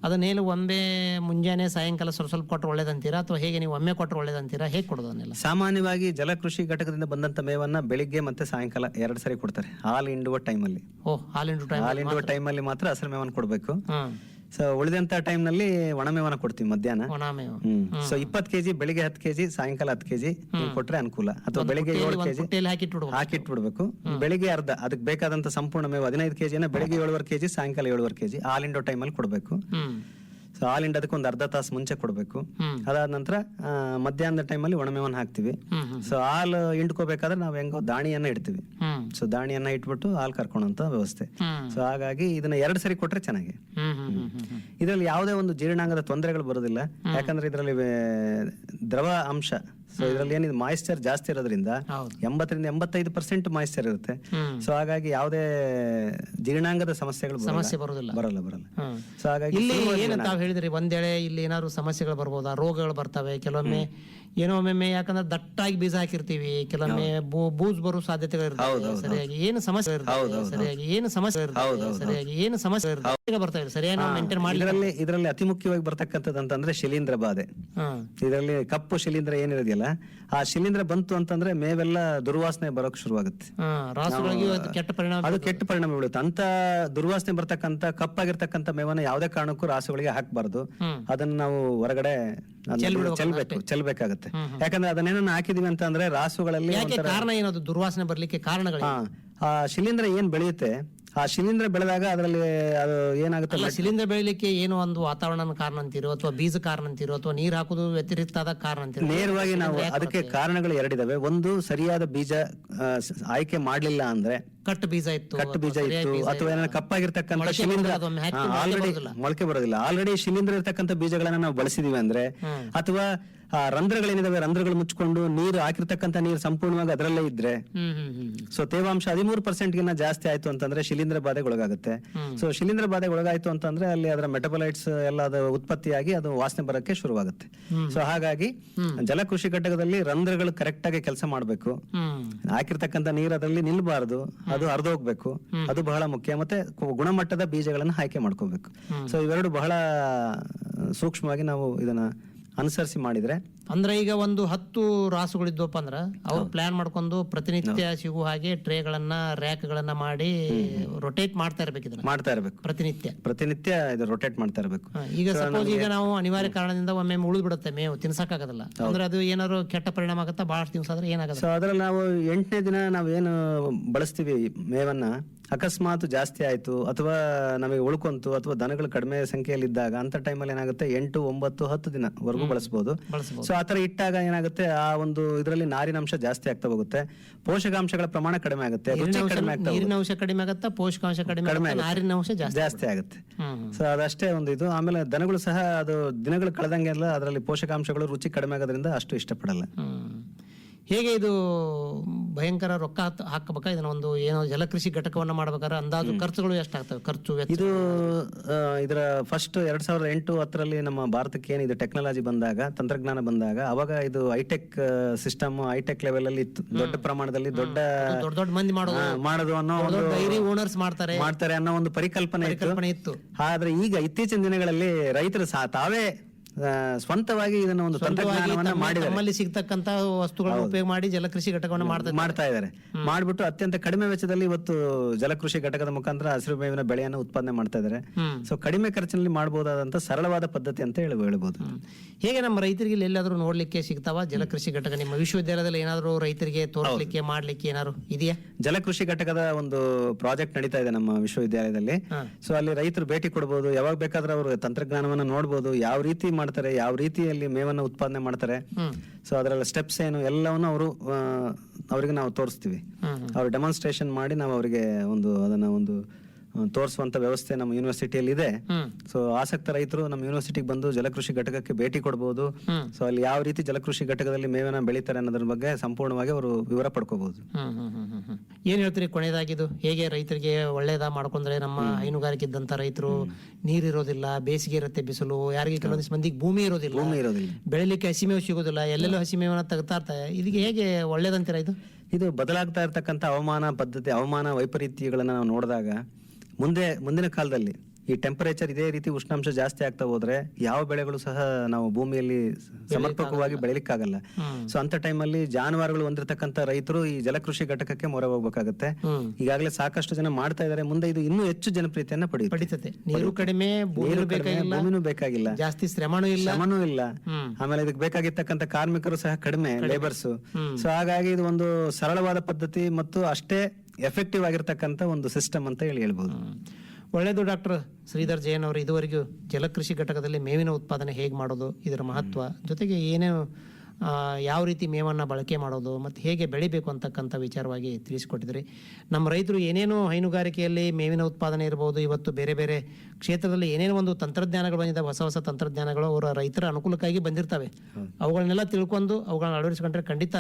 ಅದನ್ನೇನು ಒಮ್ಮೆ ಮುಂಜಾನೆ ಸಾಯಂಕಾಲ ಸ್ವಲ್ಪ ಸ್ವಲ್ಪ ಕೊಟ್ಟರೆ ಒಳ್ಳೇದಂತೀರಾ? ಅಥವಾ ಹೇಗೆ ನೀವು ಒಮ್ಮೆ ಕೊಟ್ಟರೆ ಒಳ್ಳೇದಂತೀರಾ? ಹೇಗೆ ಕೊಡೋದು ಅದನ್ನೆಲ್ಲ? ಸಾಮಾನ್ಯವಾಗಿ ಜಲಕೃಷಿ ಘಟಕದಿಂದ ಬಂದಂತ ಮೇವನ್ನ ಬೆಳಿಗ್ಗೆ ಮತ್ತೆ ಸಾಯಂಕಾಲ ಎರಡು ಸರಿ ಕೊಡ್ತಾರೆ. ಹಾಲು ಇಂಡುವ ಟೈಮಲ್ಲಿ ಓ ಇಂಡುವ ಟೈಮ್ ಹಾಲು ಹಿಂಡುವ ಟೈಮಲ್ಲಿ ಮಾತ್ರ ಹಸಿರು ಮೇವನ್ನ ಕೊಡಬೇಕು. ಸೊ ಉಳಿದಂತ ಟೈಮ್ನಲ್ಲಿ ಒಣಮೇವನ ಕೊಡ್ತೀವಿ ಮಧ್ಯಾಹ್ನ. ಸೊ ಇಪ್ಪತ್ ಕೆಜಿ ಬೆಳಿಗ್ಗೆ ಹತ್ತು ಕೆಜಿ ಸಾಯಂಕಾಲ ಹತ್ತು ಕೆಜಿ ಕೊಟ್ರೆ ಅನುಕೂಲ. ಅಥವಾ ಬೆಳಿಗ್ಗೆ ಏಳು ಕೆಜಿ ಹಾಕಿಟ್ಬಿಡ್ಬೇಕು. ಬೆಳಿಗ್ಗೆ ಅರ್ಧ ಅದಕ್ಕೆ ಬೇಕಾದಂತ ಸಂಪೂರ್ಣ ಮೇವು ಹದಿನೈದು ಕೆಜಿನ ಬೆಳಿಗ್ಗೆ ಏಳುವರೆ ಕೆಜಿ ಸಾಯಂಕಾಲ ಏಳುವರೆ ಕೆಜಿ ಆಲ್ ಇಂಡೋ ಟೈಮ್ ಅಲ್ಲಿ ಕೊಡಬೇಕು ಹ್ಮ್ ಇಂಡ್ ಅದಕ್ಕೆ ಒಂದು ಅರ್ಧ ತಾಸು ಮುಂಚೆ ಕೊಡಬೇಕು. ಅದಾದ ನಂತರ ಮಧ್ಯಾಹ್ನದ ಟೈಮಲ್ಲಿ ಒಣಮೆವನ್ ಹಾಕ್ತಿವಿ. ಸೊ ಹಾಲ್ ಹಿಂಡ್ಕೋಬೇಕಾದ್ರೆ ನಾವು ಹೆಂಗೋ ದಾಣಿಯನ್ನ ಇಡ್ತೀವಿ. ಸೊ ದಾಣಿಯನ್ನ ಇಟ್ಬಿಟ್ಟು ಹಾಲು ಕರ್ಕೊಳಂತ ವ್ಯವಸ್ಥೆ. ಸೊ ಹಾಗಾಗಿ ಇದನ್ನ ಎರಡು ಸರಿ ಕೊಟ್ರೆ ಚೆನ್ನಾಗಿ. ಇದರಲ್ಲಿ ಯಾವುದೇ ಒಂದು ಜೀರ್ಣಾಂಗದ ತೊಂದರೆಗಳು ಬರೋದಿಲ್ಲ. ಯಾಕಂದ್ರೆ ಇದರಲ್ಲಿ ದ್ರವ ಅಂಶ. ಸೊ ಇದರಲ್ಲಿ ಏನಿದೆ ಮಾಯಿಶ್ಚರ್ ಜಾಸ್ತಿ ಇರೋದ್ರಿಂದ. ಎಂಬತ್ತರಿಂದ ಎಂಬತ್ತೈದು ಪರ್ಸೆಂಟ್ ಮಾಯಿಶ್ಚರ್ ಇರುತ್ತೆ. ಸೊ ಹಾಗಾಗಿ ಯಾವುದೇ ಜೀರ್ಣಾಂಗದ ಸಮಸ್ಯೆಗಳು ಸಮಸ್ಯೆ ಬರೋದಿಲ್ಲ. ಬರಲ್ಲ ಬರಲ್ಲ. ಸೊ ಹಾಗಾಗಿ ಹೇಳಿದ್ರಿ ಒಂದೇಳೆ ಇಲ್ಲಿ ಏನಾದ್ರು ಸಮಸ್ಯೆಗಳು ಬರ್ಬೋದಾ? ರೋಗಗಳು ಬರ್ತವೆ ಕೆಲವೊಮ್ಮೆ ಏನೋ ಒಮ್ಮೆ ಯಾಕಂದ್ರೆ ದಟ್ಟಾಗಿ ಬೀಜ ಹಾಕಿರ್ತೀವಿ ಕೆಲವೊಮ್ಮೆ ಬೂಜ್ ಬರೋ ಸಾಧ್ಯತೆಗಳು ಇರ್ತವೆ. ಸರಿಯಾಗಿ ಏನು ಸಮಸ್ಯೆ ಇರ್ತವೆ ಸರಿಯಾಗಿ ಏನು ಸಮಸ್ಯೆ ಇರ್ತವೆ ಸರಿಯಾಗಿ ಏನು ಸಮಸ್ಯೆ ಇರ್ತವೆ ಬರ್ತಾ ಇದೆ ಸರಿಯಾಗಿ ಮೇಂಟೈನ್ ಮಾಡಿ ಇದರಲ್ಲಿ ಇದರಲ್ಲಿ ಅತಿ ಮುಖ್ಯವಾಗಿ ಬರ್ತಕ್ಕಂಥದ್ದು ಅಂತಂದ್ರೆ ಶಿಲೀಂಧ್ರ ಬಾಧೆ. ಇದರಲ್ಲಿ ಕಪ್ಪು ಶಿಲೀಂಧ್ರ ಏನಿರೋದಿಲ್ಲ ಆ ಶಿಲೀಂಧ್ರ ಬಂತು ಅಂತಂದ್ರೆ ಮೇವೆಲ್ಲ ದುರ್ವಾಸನೆ ಬರೋಕ್ ಶುರುವಾಗುತ್ತೆ. ಆಗುತ್ತೆ ರಾಸುಗಳಿಗೆ ಅದು ಕೆಟ್ಟ ಪರಿಣಾಮ ಅದು ಕೆಟ್ಟ ಪರಿಣಾಮ ಬೀಳುತ್ತೆ. ಅಂತ ದುರ್ವಾಸನೆ ಬರ್ತಕ್ಕಂತ ಕಪ್ಪಾಗಿರ್ತಕ್ಕಂತ ಮೇವನ್ನ ಯಾವುದೇ ಕಾರಣಕ್ಕೂ ರಾಸುಗಳಿಗೆ ಹಾಕಬಾರ್ದು. ಅದನ್ನ ನಾವು ಹೊರಗಡೆ ಚೆಲ್ಬೇಕು ಚೆಲ್ಬೇಕಾಗತ್ತೆ. ಯಾಕಂದ್ರೆ ಅದನ್ನೇನ ಹಾಕಿದೀವಿ ಅಂತ ಅಂದ್ರೆ ರಾಸುಗಳಲ್ಲಿ ಕಾರಣ ಏನದು? ದುರ್ವಾಸನೆ ಬರ್ಲಿಕ್ಕೆ ಕಾರಣಗಳು ಆ ಶಿಲೀಂಧ್ರ ಏನ್ ಬೆಳೆಯುತ್ತೆ? ಆ ಶಿಲೀಂಧ್ರ ಬೆಳೆದಾಗ ಅದರಲ್ಲಿ ಅದು ಏನಾಗುತ್ತೆ ಅಲ್ಲ ಶಿಲೀಂಧ್ರ ಬೆಳಿಲಿಕ್ಕೆ ಏನು ಒಂದು ವಾತಾವರಣ ಕಾರಣ ಅಂತೀರೋ ಅಥವಾ ಬೀಜ ಕಾರಣ ಅಂತೀರೋ ಅಥವಾ ನೀರ್ ಹಾಕುದು ವ್ಯತಿರಿಕ್ತವಾದ ಕಾರಣ ಅಂತೀರೋ ನೇರವಾಗಿ ನಾವು ಅದಕ್ಕೆ ಕಾರಣಗಳು ಎರಡಿದಾವೆ. ಒಂದು ಸರಿಯಾದ ಬೀಜ ಆ, ಸ- ಆಯ್ಕೆ ಮಾಡಲಿಲ್ಲ ಅಂದ್ರೆ ಕಟ್ಟು ಬೀಜ ಇತ್ತು ಕಟ್ಟು ಬೀಜ ಅಥವಾ ಇತ್ತು ಬೀಜ ಅಥವಾ ಏನಾದ್ರು ಕಪ್ಪಾಗಿರ್ತಕ್ಕಂಥ ಮೊಳಕೆ ಶಿಲೀಂಧ್ರ ಮೊಳಕೆ ಆಲ್ರೆಡಿ ಬರೋದಿಲ್ಲ. ಮೊಳಕೆ ಬರೋದಿಲ್ಲ. ಆಲ್ರೆಡಿ ಶಿಲೀಂಧ್ರ ಇರ್ತಕ್ಕಂಥ ಬೀಜಗಳನ್ನ ನಾವು ಬಳಸಿದೀವಿ ಅಂದ್ರೆ ಅಥವಾ ಆ ರಂಧ್ರಗಳೇನಿದಾವೆ ರಂಧ್ರಗಳು ಮುಚ್ಕೊಂಡು ನೀರು ಹಾಕಿರ್ತಕ್ಕಂತ ನೀರು ಸಂಪೂರ್ಣವಾಗಿ ಅದರಲ್ಲೇ ಇದ್ರೆ ಸೊ ತೇವಾಂಶ ಹದಿಮೂರು ಪರ್ಸೆಂಟ್ ಗಿನ್ನ ಜಾಸ್ತಿ ಆಯ್ತು ಅಂತಂದ್ರೆ ಶಿಲೀಂಧ್ರ ಬಾಧೆಗೆ ಒಳಗಾಗುತ್ತೆ ಸೊ ಶಿಲೀಂಧ್ರ ಬಾಧೆಗೆ ಒಳಗಾಯ್ತು ಅಂತಂದ್ರೆ ಅಲ್ಲಿ ಅದರ ಮೆಟಬಲೈಟ್ಸ್ ಎಲ್ಲ ಅದು ಉತ್ಪತ್ತಿಯಾಗಿ ಅದು ವಾಸನೆ ಬರಕ್ಕೆ ಶುರುವಾಗುತ್ತೆ. ಸೊ ಹಾಗಾಗಿ ಜಲ ಕೃಷಿ ಘಟಕದಲ್ಲಿ ರಂಧ್ರಗಳು ಕರೆಕ್ಟ್ ಆಗಿ ಕೆಲಸ ಮಾಡಬೇಕು. ಹಾಕಿರ್ತಕ್ಕಂತ ಹಾಕಿರ್ತಕ್ಕಂಥ ನೀರು ಅದರಲ್ಲಿ ನಿಲ್ಬಾರ್ದು. ಅದು ಹರಿದೋಗ್ಬೇಕು ಅದು ಬಹಳ ಮುಖ್ಯ ಮತ್ತೆ ಗುಣಮಟ್ಟದ ಬೀಜಗಳನ್ನು ಆಯ್ಕೆ ಮಾಡ್ಕೋಬೇಕು. ಸೊ ಇವೆರಡು ಬಹಳ ಸೂಕ್ಷ್ಮವಾಗಿ ನಾವು ಇದನ್ನ ಅನುಸರಿಸಿ ಮಾಡಿದ್ರೆ ಅಂದ್ರೆ ಈಗ ಒಂದು ಹತ್ತು ರಾಸುಗಳಿದ್ವಪ್ಪ ಅಂದ್ರ ಅವ್ರು ಪ್ಲಾನ್ ಮಾಡ್ಕೊಂಡು ಪ್ರತಿನಿತ್ಯ ಸಿಗುವ ಹಾಗೆ ಟ್ರೇಗಳನ್ನ ರ್ಯಾಕ್ಗಳನ್ನ ಮಾಡಿ ರೊಟೇಟ್ ಮಾಡ್ತಾ ಇರ್ಬೇಕು ಇದನ್ನ. ಮಾಡ್ತಾ ಇರ್ಬೇಕು. ಪ್ರತಿನಿತ್ಯ. ಪ್ರತಿನಿತ್ಯ ಇದು ರೊಟೇಟ್ ಮಾಡ್ತಾ ಇರಬೇಕು. ಈಗ ಸಪೋಸ್ ಈಗ ನಾವು ಅನಿವಾರ್ಯ ಕಾರಣದಿಂದ ಒಮ್ಮೆ ಉಳಿದು ಬಿಡುತ್ತೆ ಮೇವು ತಿನ್ಸಕ್ಕಾಗಲ್ಲ ಅಂದ್ರೆ ಅದು ಏನಾದ್ರು ಕೆಟ್ಟ ಪರಿಣಾಮ ಆಗುತ್ತಾ? ಬಹಳಷ್ಟು ದಿವಸ ಆದ್ರೆ ಏನಾಗುತ್ತೆ ಸೊ ಅದ್ರಲ್ಲಿ ನಾವು ಎಂಟನೇ ದಿನ ನಾವೇನು ಬಳಸ್ತೀವಿ ಮೇವನ್ನ? ಅಕಸ್ಮಾತ್ ಜಾಸ್ತಿ ಆಯಿತು ಅಥವಾ ನಮಗೆ ಉಳ್ಕೊಂತು ಅಥವಾ ದನಗಳು ಕಡಿಮೆ ಸಂಖ್ಯೆಯಲ್ಲಿ ಇದ್ದಾಗ ಅಂತ ಟೈಮಲ್ಲಿ ಏನಾಗುತ್ತೆ ಎಂಟು ಒಂಬತ್ತು ಹತ್ತು ದಿನವರೆಗೂ ಬಳಸಬಹುದು ಬಳಸ್ಬೋದು. ಸೊ ಆತರ ಇಟ್ಟಾಗ ಏನಾಗುತ್ತೆ ಆ ಒಂದು ಇದರಲ್ಲಿ ನಾರಿನಾಂಶ ಜಾಸ್ತಿ ಆಗ್ತಾ ಹೋಗುತ್ತೆ. ಪೋಷಕಾಂಶಗಳ ಪ್ರಮಾಣ ಕಡಿಮೆ ಆಗುತ್ತೆ. ನೀರಿನ ಕಡಿಮೆ ಅಂಶ- ಆಗ್ತಾ ನೀರಿನ ಅಂಶ ಕಡಿಮೆ ಆಗತ್ತಾ ಪೋಷಕಾಂಶ ಕಡಿಮೆ. ನಾರಿನ ಅಂಶ ಜಾಸ್ತಿ ಆಗುತ್ತೆ. ಸೊ ಅದಷ್ಟೇ ಒಂದು ಇದು. ಆಮೇಲೆ ದನಗಳು ಸಹ ಅದು ದಿನಗಳು ಕಳೆದಂಗೆಲ್ಲ ಅದರಲ್ಲಿ ಪೋಷಕಾಂಶಗಳು ರುಚಿ ಕಡಿಮೆ ಆಗೋದ್ರಿಂದ ಅಷ್ಟು ಇಷ್ಟಪಡಲ್ಲ. ಹೇಗೆ ಇದು ಭಯಂಕರ ರೊಕ್ಕ ಹಾಕ್- ಹಾಕಬೇಕಾ? ಇದನ್ನ ಒಂದು ಏನೋ ಜಲಕೃಷಿ ಘಟಕವನ್ನ ಮಾಡ್ಬೇಕಾದ್ರೆ ಅಂದಾಜು ಖರ್ಚುಗಳು ಎಷ್ಟಾಗ್ತವೆ? ಖರ್ಚು ಇದು ಇದರ ಫಸ್ಟ್ ಎರಡ್ ಸಾವಿರದ ಎಂಟು ಹತ್ತರಲ್ಲಿ ನಮ್ಮ ಭಾರತಕ್ಕೆ ಏನಿದೆ ಟೆಕ್ನಾಲಜಿ ಬಂದಾಗ ತಂತ್ರಜ್ಞಾನ ಬಂದಾಗ ಅವಾಗ ಇದು ಹೈಟೆಕ್ ಸಿಸ್ಟಮ್ ಹೈಟೆಕ್ ಲೆವೆಲ್ ಅಲ್ಲಿ ಇತ್ತು. ದೊಡ್ಡ ಪ್ರಮಾಣದಲ್ಲಿ ದೊಡ್ಡ ದೊಡ್ಡ ದೊಡ್ಡ ಮಂದಿ ಮಾಡೋದು ಅನ್ನೋ ಒಂದು ಡೈರಿ ಓನರ್ಸ್ ಮಾಡ್ತಾರೆ. ಮಾಡ್ತಾರೆ ಅನ್ನೋ ಒಂದು ಪರಿಕಲ್ಪನೆ ಇತ್ತು. ಆದ್ರೆ ಈಗ ಇತ್ತೀಚಿನ ದಿನಗಳಲ್ಲಿ ರೈತರು ಸಹ ತಾವೇ ಸ್ವಂತವಾಗಿ ಇದನ್ನ ಒಂದು ತಂತ್ರಜ್ಞಾನವನ್ನ ಮಾಡಿ ಮಾಡಿದ್ದಾರೆ. ನಮ್ಮಲ್ಲಿ ಸಿಗ್ತಕ್ಕಂತ ವಸ್ತುಗಳನ್ನು ಉಪಯೋಗ ಮಾಡಿ ಜಲಕೃಷಿ ಘಟಕವನ್ನು ಮಾಡ್ತಾ ಮಾಡ್ತಾ ಇದ್ದಾರೆ. ಮಾಡ್ಬಿಟ್ಟು ಅತ್ಯಂತ ಕಡಿಮೆ ವೆಚ್ಚದಲ್ಲಿ ಇವತ್ತು ಜಲಕೃಷಿ ಘಟಕದ ಮುಖಾಂತರ ಹಸಿರು ಮೇವಿನ ಬೆಳೆಯನ್ನು ಉತ್ಪಾದನೆ ಮಾಡ್ತಾ ಇದ್ದಾರೆ. ಸೊ ಕಡಿಮೆ ಖರ್ಚಿನಲ್ಲಿ ಮಾಡಬಹುದಾದಂತ ಸರಳವಾದ ಪದ್ಧತಿ ಅಂತ ಹೇಳಿ ಹೇಳ್ಬೋದು. ಹೇಗೆ ನಮ್ಮ ರೈತರಿಗೆ ಎಲ್ಲಾದರೂ ಎಲ್ಲಾದ್ರೂ ನೋಡ್ಲಿಕ್ಕೆ ಸಿಗ್ತಾವ? ಜಲಕೃಷಿ ಘಟಕ ನಿಮ್ಮ ವಿಶ್ವವಿದ್ಯಾಲಯದಲ್ಲಿ ಏನಾದ್ರು ರೈತರಿಗೆ ತೋರಿಸಲಿಕ್ಕೆ ಮಾಡ್ಲಿಕ್ಕೆ ಏನಾದ್ರು ಇದೆಯಾ? ಜಲಕೃಷಿ ಘಟಕದ ಒಂದು ಪ್ರಾಜೆಕ್ಟ್ ನಡೀತಾ ಇದೆ ನಮ್ಮ ವಿಶ್ವವಿದ್ಯಾಲಯದಲ್ಲಿ. ಸೊ ಅಲ್ಲಿ ರೈತರು ಭೇಟಿ ಕೊಡಬಹುದು ಯಾವಾಗ ಬೇಕಾದ್ರೆ ಅವರು ತಂತ್ರಜ್ಞಾನವನ್ನ ನೋಡಬಹುದು ಯಾವ ರೀತಿ ಮಾಡ್ತಾರೆ ಯಾವ ರೀತಿಯಲ್ಲಿ ಮೇವನ್ನು ಉತ್ಪಾದನೆ ಮಾಡ್ತಾರೆ. ಸೊ ಅದರಲ್ಲಿ ಸ್ಟೆಪ್ಸ್ ಏನು ಎಲ್ಲವನ್ನು ಅವರು ಅವರಿಗೆ ನಾವು ತೋರಿಸ್ತೀವಿ. ಅವ್ರು ಡೆಮಾನ್ಸ್ಟ್ರೇಷನ್ ಮಾಡಿ ನಾವು ಅವರಿಗೆ ಒಂದು ಅದನ್ನ ಒಂದು ತೋರಿಸುವಂತ ವ್ಯವಸ್ಥೆ ನಮ್ಮ ಯೂನಿವರ್ಸಿಟಿಯಲ್ಲಿ ಇದೆ ಸೊ ಆಸಕ್ತ ರೈತರು ನಮ್ಮ ಯೂನಿವರ್ಸಿಟಿಗೆ ಬಂದು ಜಲಕೃಷಿ ಘಟಕಕ್ಕೆ ಭೇಟಿ ಕೊಡಬಹುದು ಸೊ ಅಲ್ಲಿ ಯಾವ ರೀತಿ ಜಲಕೃಷಿ ಘಟಕದಲ್ಲಿ ಮೇವನ್ನ ಬೆಳೀತಾರೆ ಅನ್ನೋದ್ರ ಬಗ್ಗೆ ಸಂಪೂರ್ಣವಾಗಿ ಅವರು ವಿವರ ಪಡ್ಕೋಬಹುದು. ಏನ್ ಹೇಳ್ತೀರಿ ಕೊನೆಯದಾಗಿದ್ದು ಹೇಗೆ ರೈತರಿಗೆ ಒಳ್ಳೇದ ಮಾಡ್ಕೊಂಡ್ರೆ ನಮ್ಮ ಹೈನುಗಾರಿಕೆ ಇದ್ದಂತ ರೈತರು ನೀರಿರೋದಿಲ್ಲ ಬೇಸಿಗೆ ಇರುತ್ತೆ ಬಿಸಿಲು ಯಾರಿಗೆ ಕೆಲವೊಂದಿಷ್ಟು ಮಂದಿಗೆ ಭೂಮಿ ಇರೋದಿಲ್ಲ. ಭೂಮಿ ಇರೋದಿಲ್ಲ. ಬೆಳಿಲಿಕ್ಕೆ ಹಸಿಮೇವು ಸಿಗೋದಿಲ್ಲ ಎಲ್ಲೆಲ್ಲೂ ಹಸಿಮೇವನ್ನ ತೆಗ್ತಾ ಇರ್ತಾರೆ. ಇದಕ್ಕೆ ಹೇಗೆ ಒಳ್ಳೇದಂತೀರ ಇದು? ಇದು ಬದಲಾಗ್ತಾ ಇರ್ತಕ್ಕಂಥ ಹವಾಮಾನ ಪದ್ಧತಿ ಹವಾಮಾನ ವೈಪರೀತ್ಯಗಳನ್ನ ನಾವು ನೋಡಿದಾಗ ಮುಂದೆ ಮುಂದಿನ ಕಾಲದಲ್ಲಿ ಈ ಟೆಂಪರೇಚರ್ ಇದೇ ರೀತಿ ಉಷ್ಣಾಂಶ ಜಾಸ್ತಿ ಆಗ್ತಾ ಹೋದ್ರೆ ಯಾವ ಬೆಳೆಗಳು ಸಹ ನಾವು ಭೂಮಿಯಲ್ಲಿ ಸಮರ್ಪಕವಾಗಿ ಬೆಳಿಲಿಕ್ಕಾಗಲ್ಲ. ಸೊ ಅಂತ ಟೈಮಲ್ಲಿ ಜಾನುವಾರುಗಳು ಹೊಂದಿರತಕ್ಕಂತ ರೈತರು ಈ ಜಲಕೃಷಿ ಘಟಕಕ್ಕೆ ಮೊರೆ ಹೋಗ್ಬೇಕಾಗತ್ತೆ. ಈಗಾಗಲೇ ಸಾಕಷ್ಟು ಜನ ಮಾಡ್ತಾ ಇದ್ದಾರೆ ಮುಂದೆ ಇದು ಇನ್ನೂ ಹೆಚ್ಚು ಜನಪ್ರಿಯತೆಯನ್ನ ಪಡೆಯುತ್ತೆ. ನೀರು ಕಡಿಮೆ ಭೂಮಿನೂ ಬೇಕಾಗಿಲ್ಲ. ಜಾಸ್ತಿ ಶ್ರಮನೂ ಇಲ್ಲ. ಶ್ರಮನೂ ಇಲ್ಲ. ಆಮೇಲೆ ಇದಕ್ಕೆ ಬೇಕಾಗಿರ್ತಕ್ಕಂತ ಕಾರ್ಮಿಕರು ಸಹ ಕಡಿಮೆ ಲೇಬರ್ಸ್ ಸೊ ಹಾಗಾಗಿ ಇದು ಒಂದು ಸರಳವಾದ ಪದ್ಧತಿ ಮತ್ತು ಅಷ್ಟೇ ಎಫೆಕ್ಟಿವ್ ಆಗಿರತಕ್ಕಂತ ಒಂದು ಸಿಸ್ಟಮ್ ಅಂತ ಹೇಳಿ ಹೇಳ್ಬೋದು. ಒಳ್ಳೆಯದು ಡಾಕ್ಟರ್ ಶ್ರೀಧರ್ ಜಯನ್ ಅವರು ಇದುವರೆಗೂ ಜಲಕೃಷಿ ಘಟಕದಲ್ಲಿ ಮೇವಿನ ಉತ್ಪಾದನೆ ಹೇಗೆ ಮಾಡೋದು ಇದರ ಮಹತ್ವ ಜೊತೆಗೆ ಏನೇನು ಯಾವ ರೀತಿ ಮೇವನ್ನು ಬಳಕೆ ಮಾಡೋದು ಮತ್ತು ಹೇಗೆ ಬೆಳಿಬೇಕು ಅಂತಕ್ಕಂಥ ವಿಚಾರವಾಗಿ ತಿಳಿಸಿಕೊಟ್ಟಿದ್ರಿ. ನಮ್ಮ ರೈತರು ಏನೇನು ಹೈನುಗಾರಿಕೆಯಲ್ಲಿ ಮೇವಿನ ಉತ್ಪಾದನೆ ಇರ್ಬೋದು ಇವತ್ತು ಬೇರೆ ಬೇರೆ ಕ್ಷೇತ್ರದಲ್ಲಿ ಏನೇನು ಒಂದು ತಂತ್ರಜ್ಞಾನಗಳು ಬಂದಿದೆ ಹೊಸ ಹೊಸ ತಂತ್ರಜ್ಞಾನಗಳು ಅವರ ರೈತರ ಅನುಕೂಲಕ್ಕಾಗಿ ಬಂದಿರ್ತವೆ. ಅವುಗಳನ್ನೆಲ್ಲ ತಿಳ್ಕೊಂಡು ಅವುಗಳನ್ನ ಅಳವಡಿಸ್ಕೊಂಡ್ರೆ ಖಂಡಿತ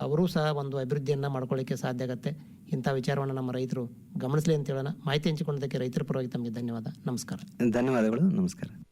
ಅವರೂ ಸಹ ಒಂದು ಅಭಿವೃದ್ಧಿಯನ್ನು ಮಾಡ್ಕೊಳ್ಳಿಕ್ಕೆ ಸಾಧ್ಯ ಆಗುತ್ತೆ. ಇಂಥ ವಿಚಾರವನ್ನು ನಮ್ಮ ರೈತರು ಗಮನಿಸಲಿ ಅಂತ ಹೇಳೋಣ ಮಾಹಿತಿ ಹಂಚಿಕೊಂಡಿದ್ದಕ್ಕೆ ರೈತರ ಪರವಾಗಿ ತಮಗೆ ಧನ್ಯವಾದ. ನಮಸ್ಕಾರ. ಧನ್ಯವಾದಗಳು. ನಮಸ್ಕಾರ.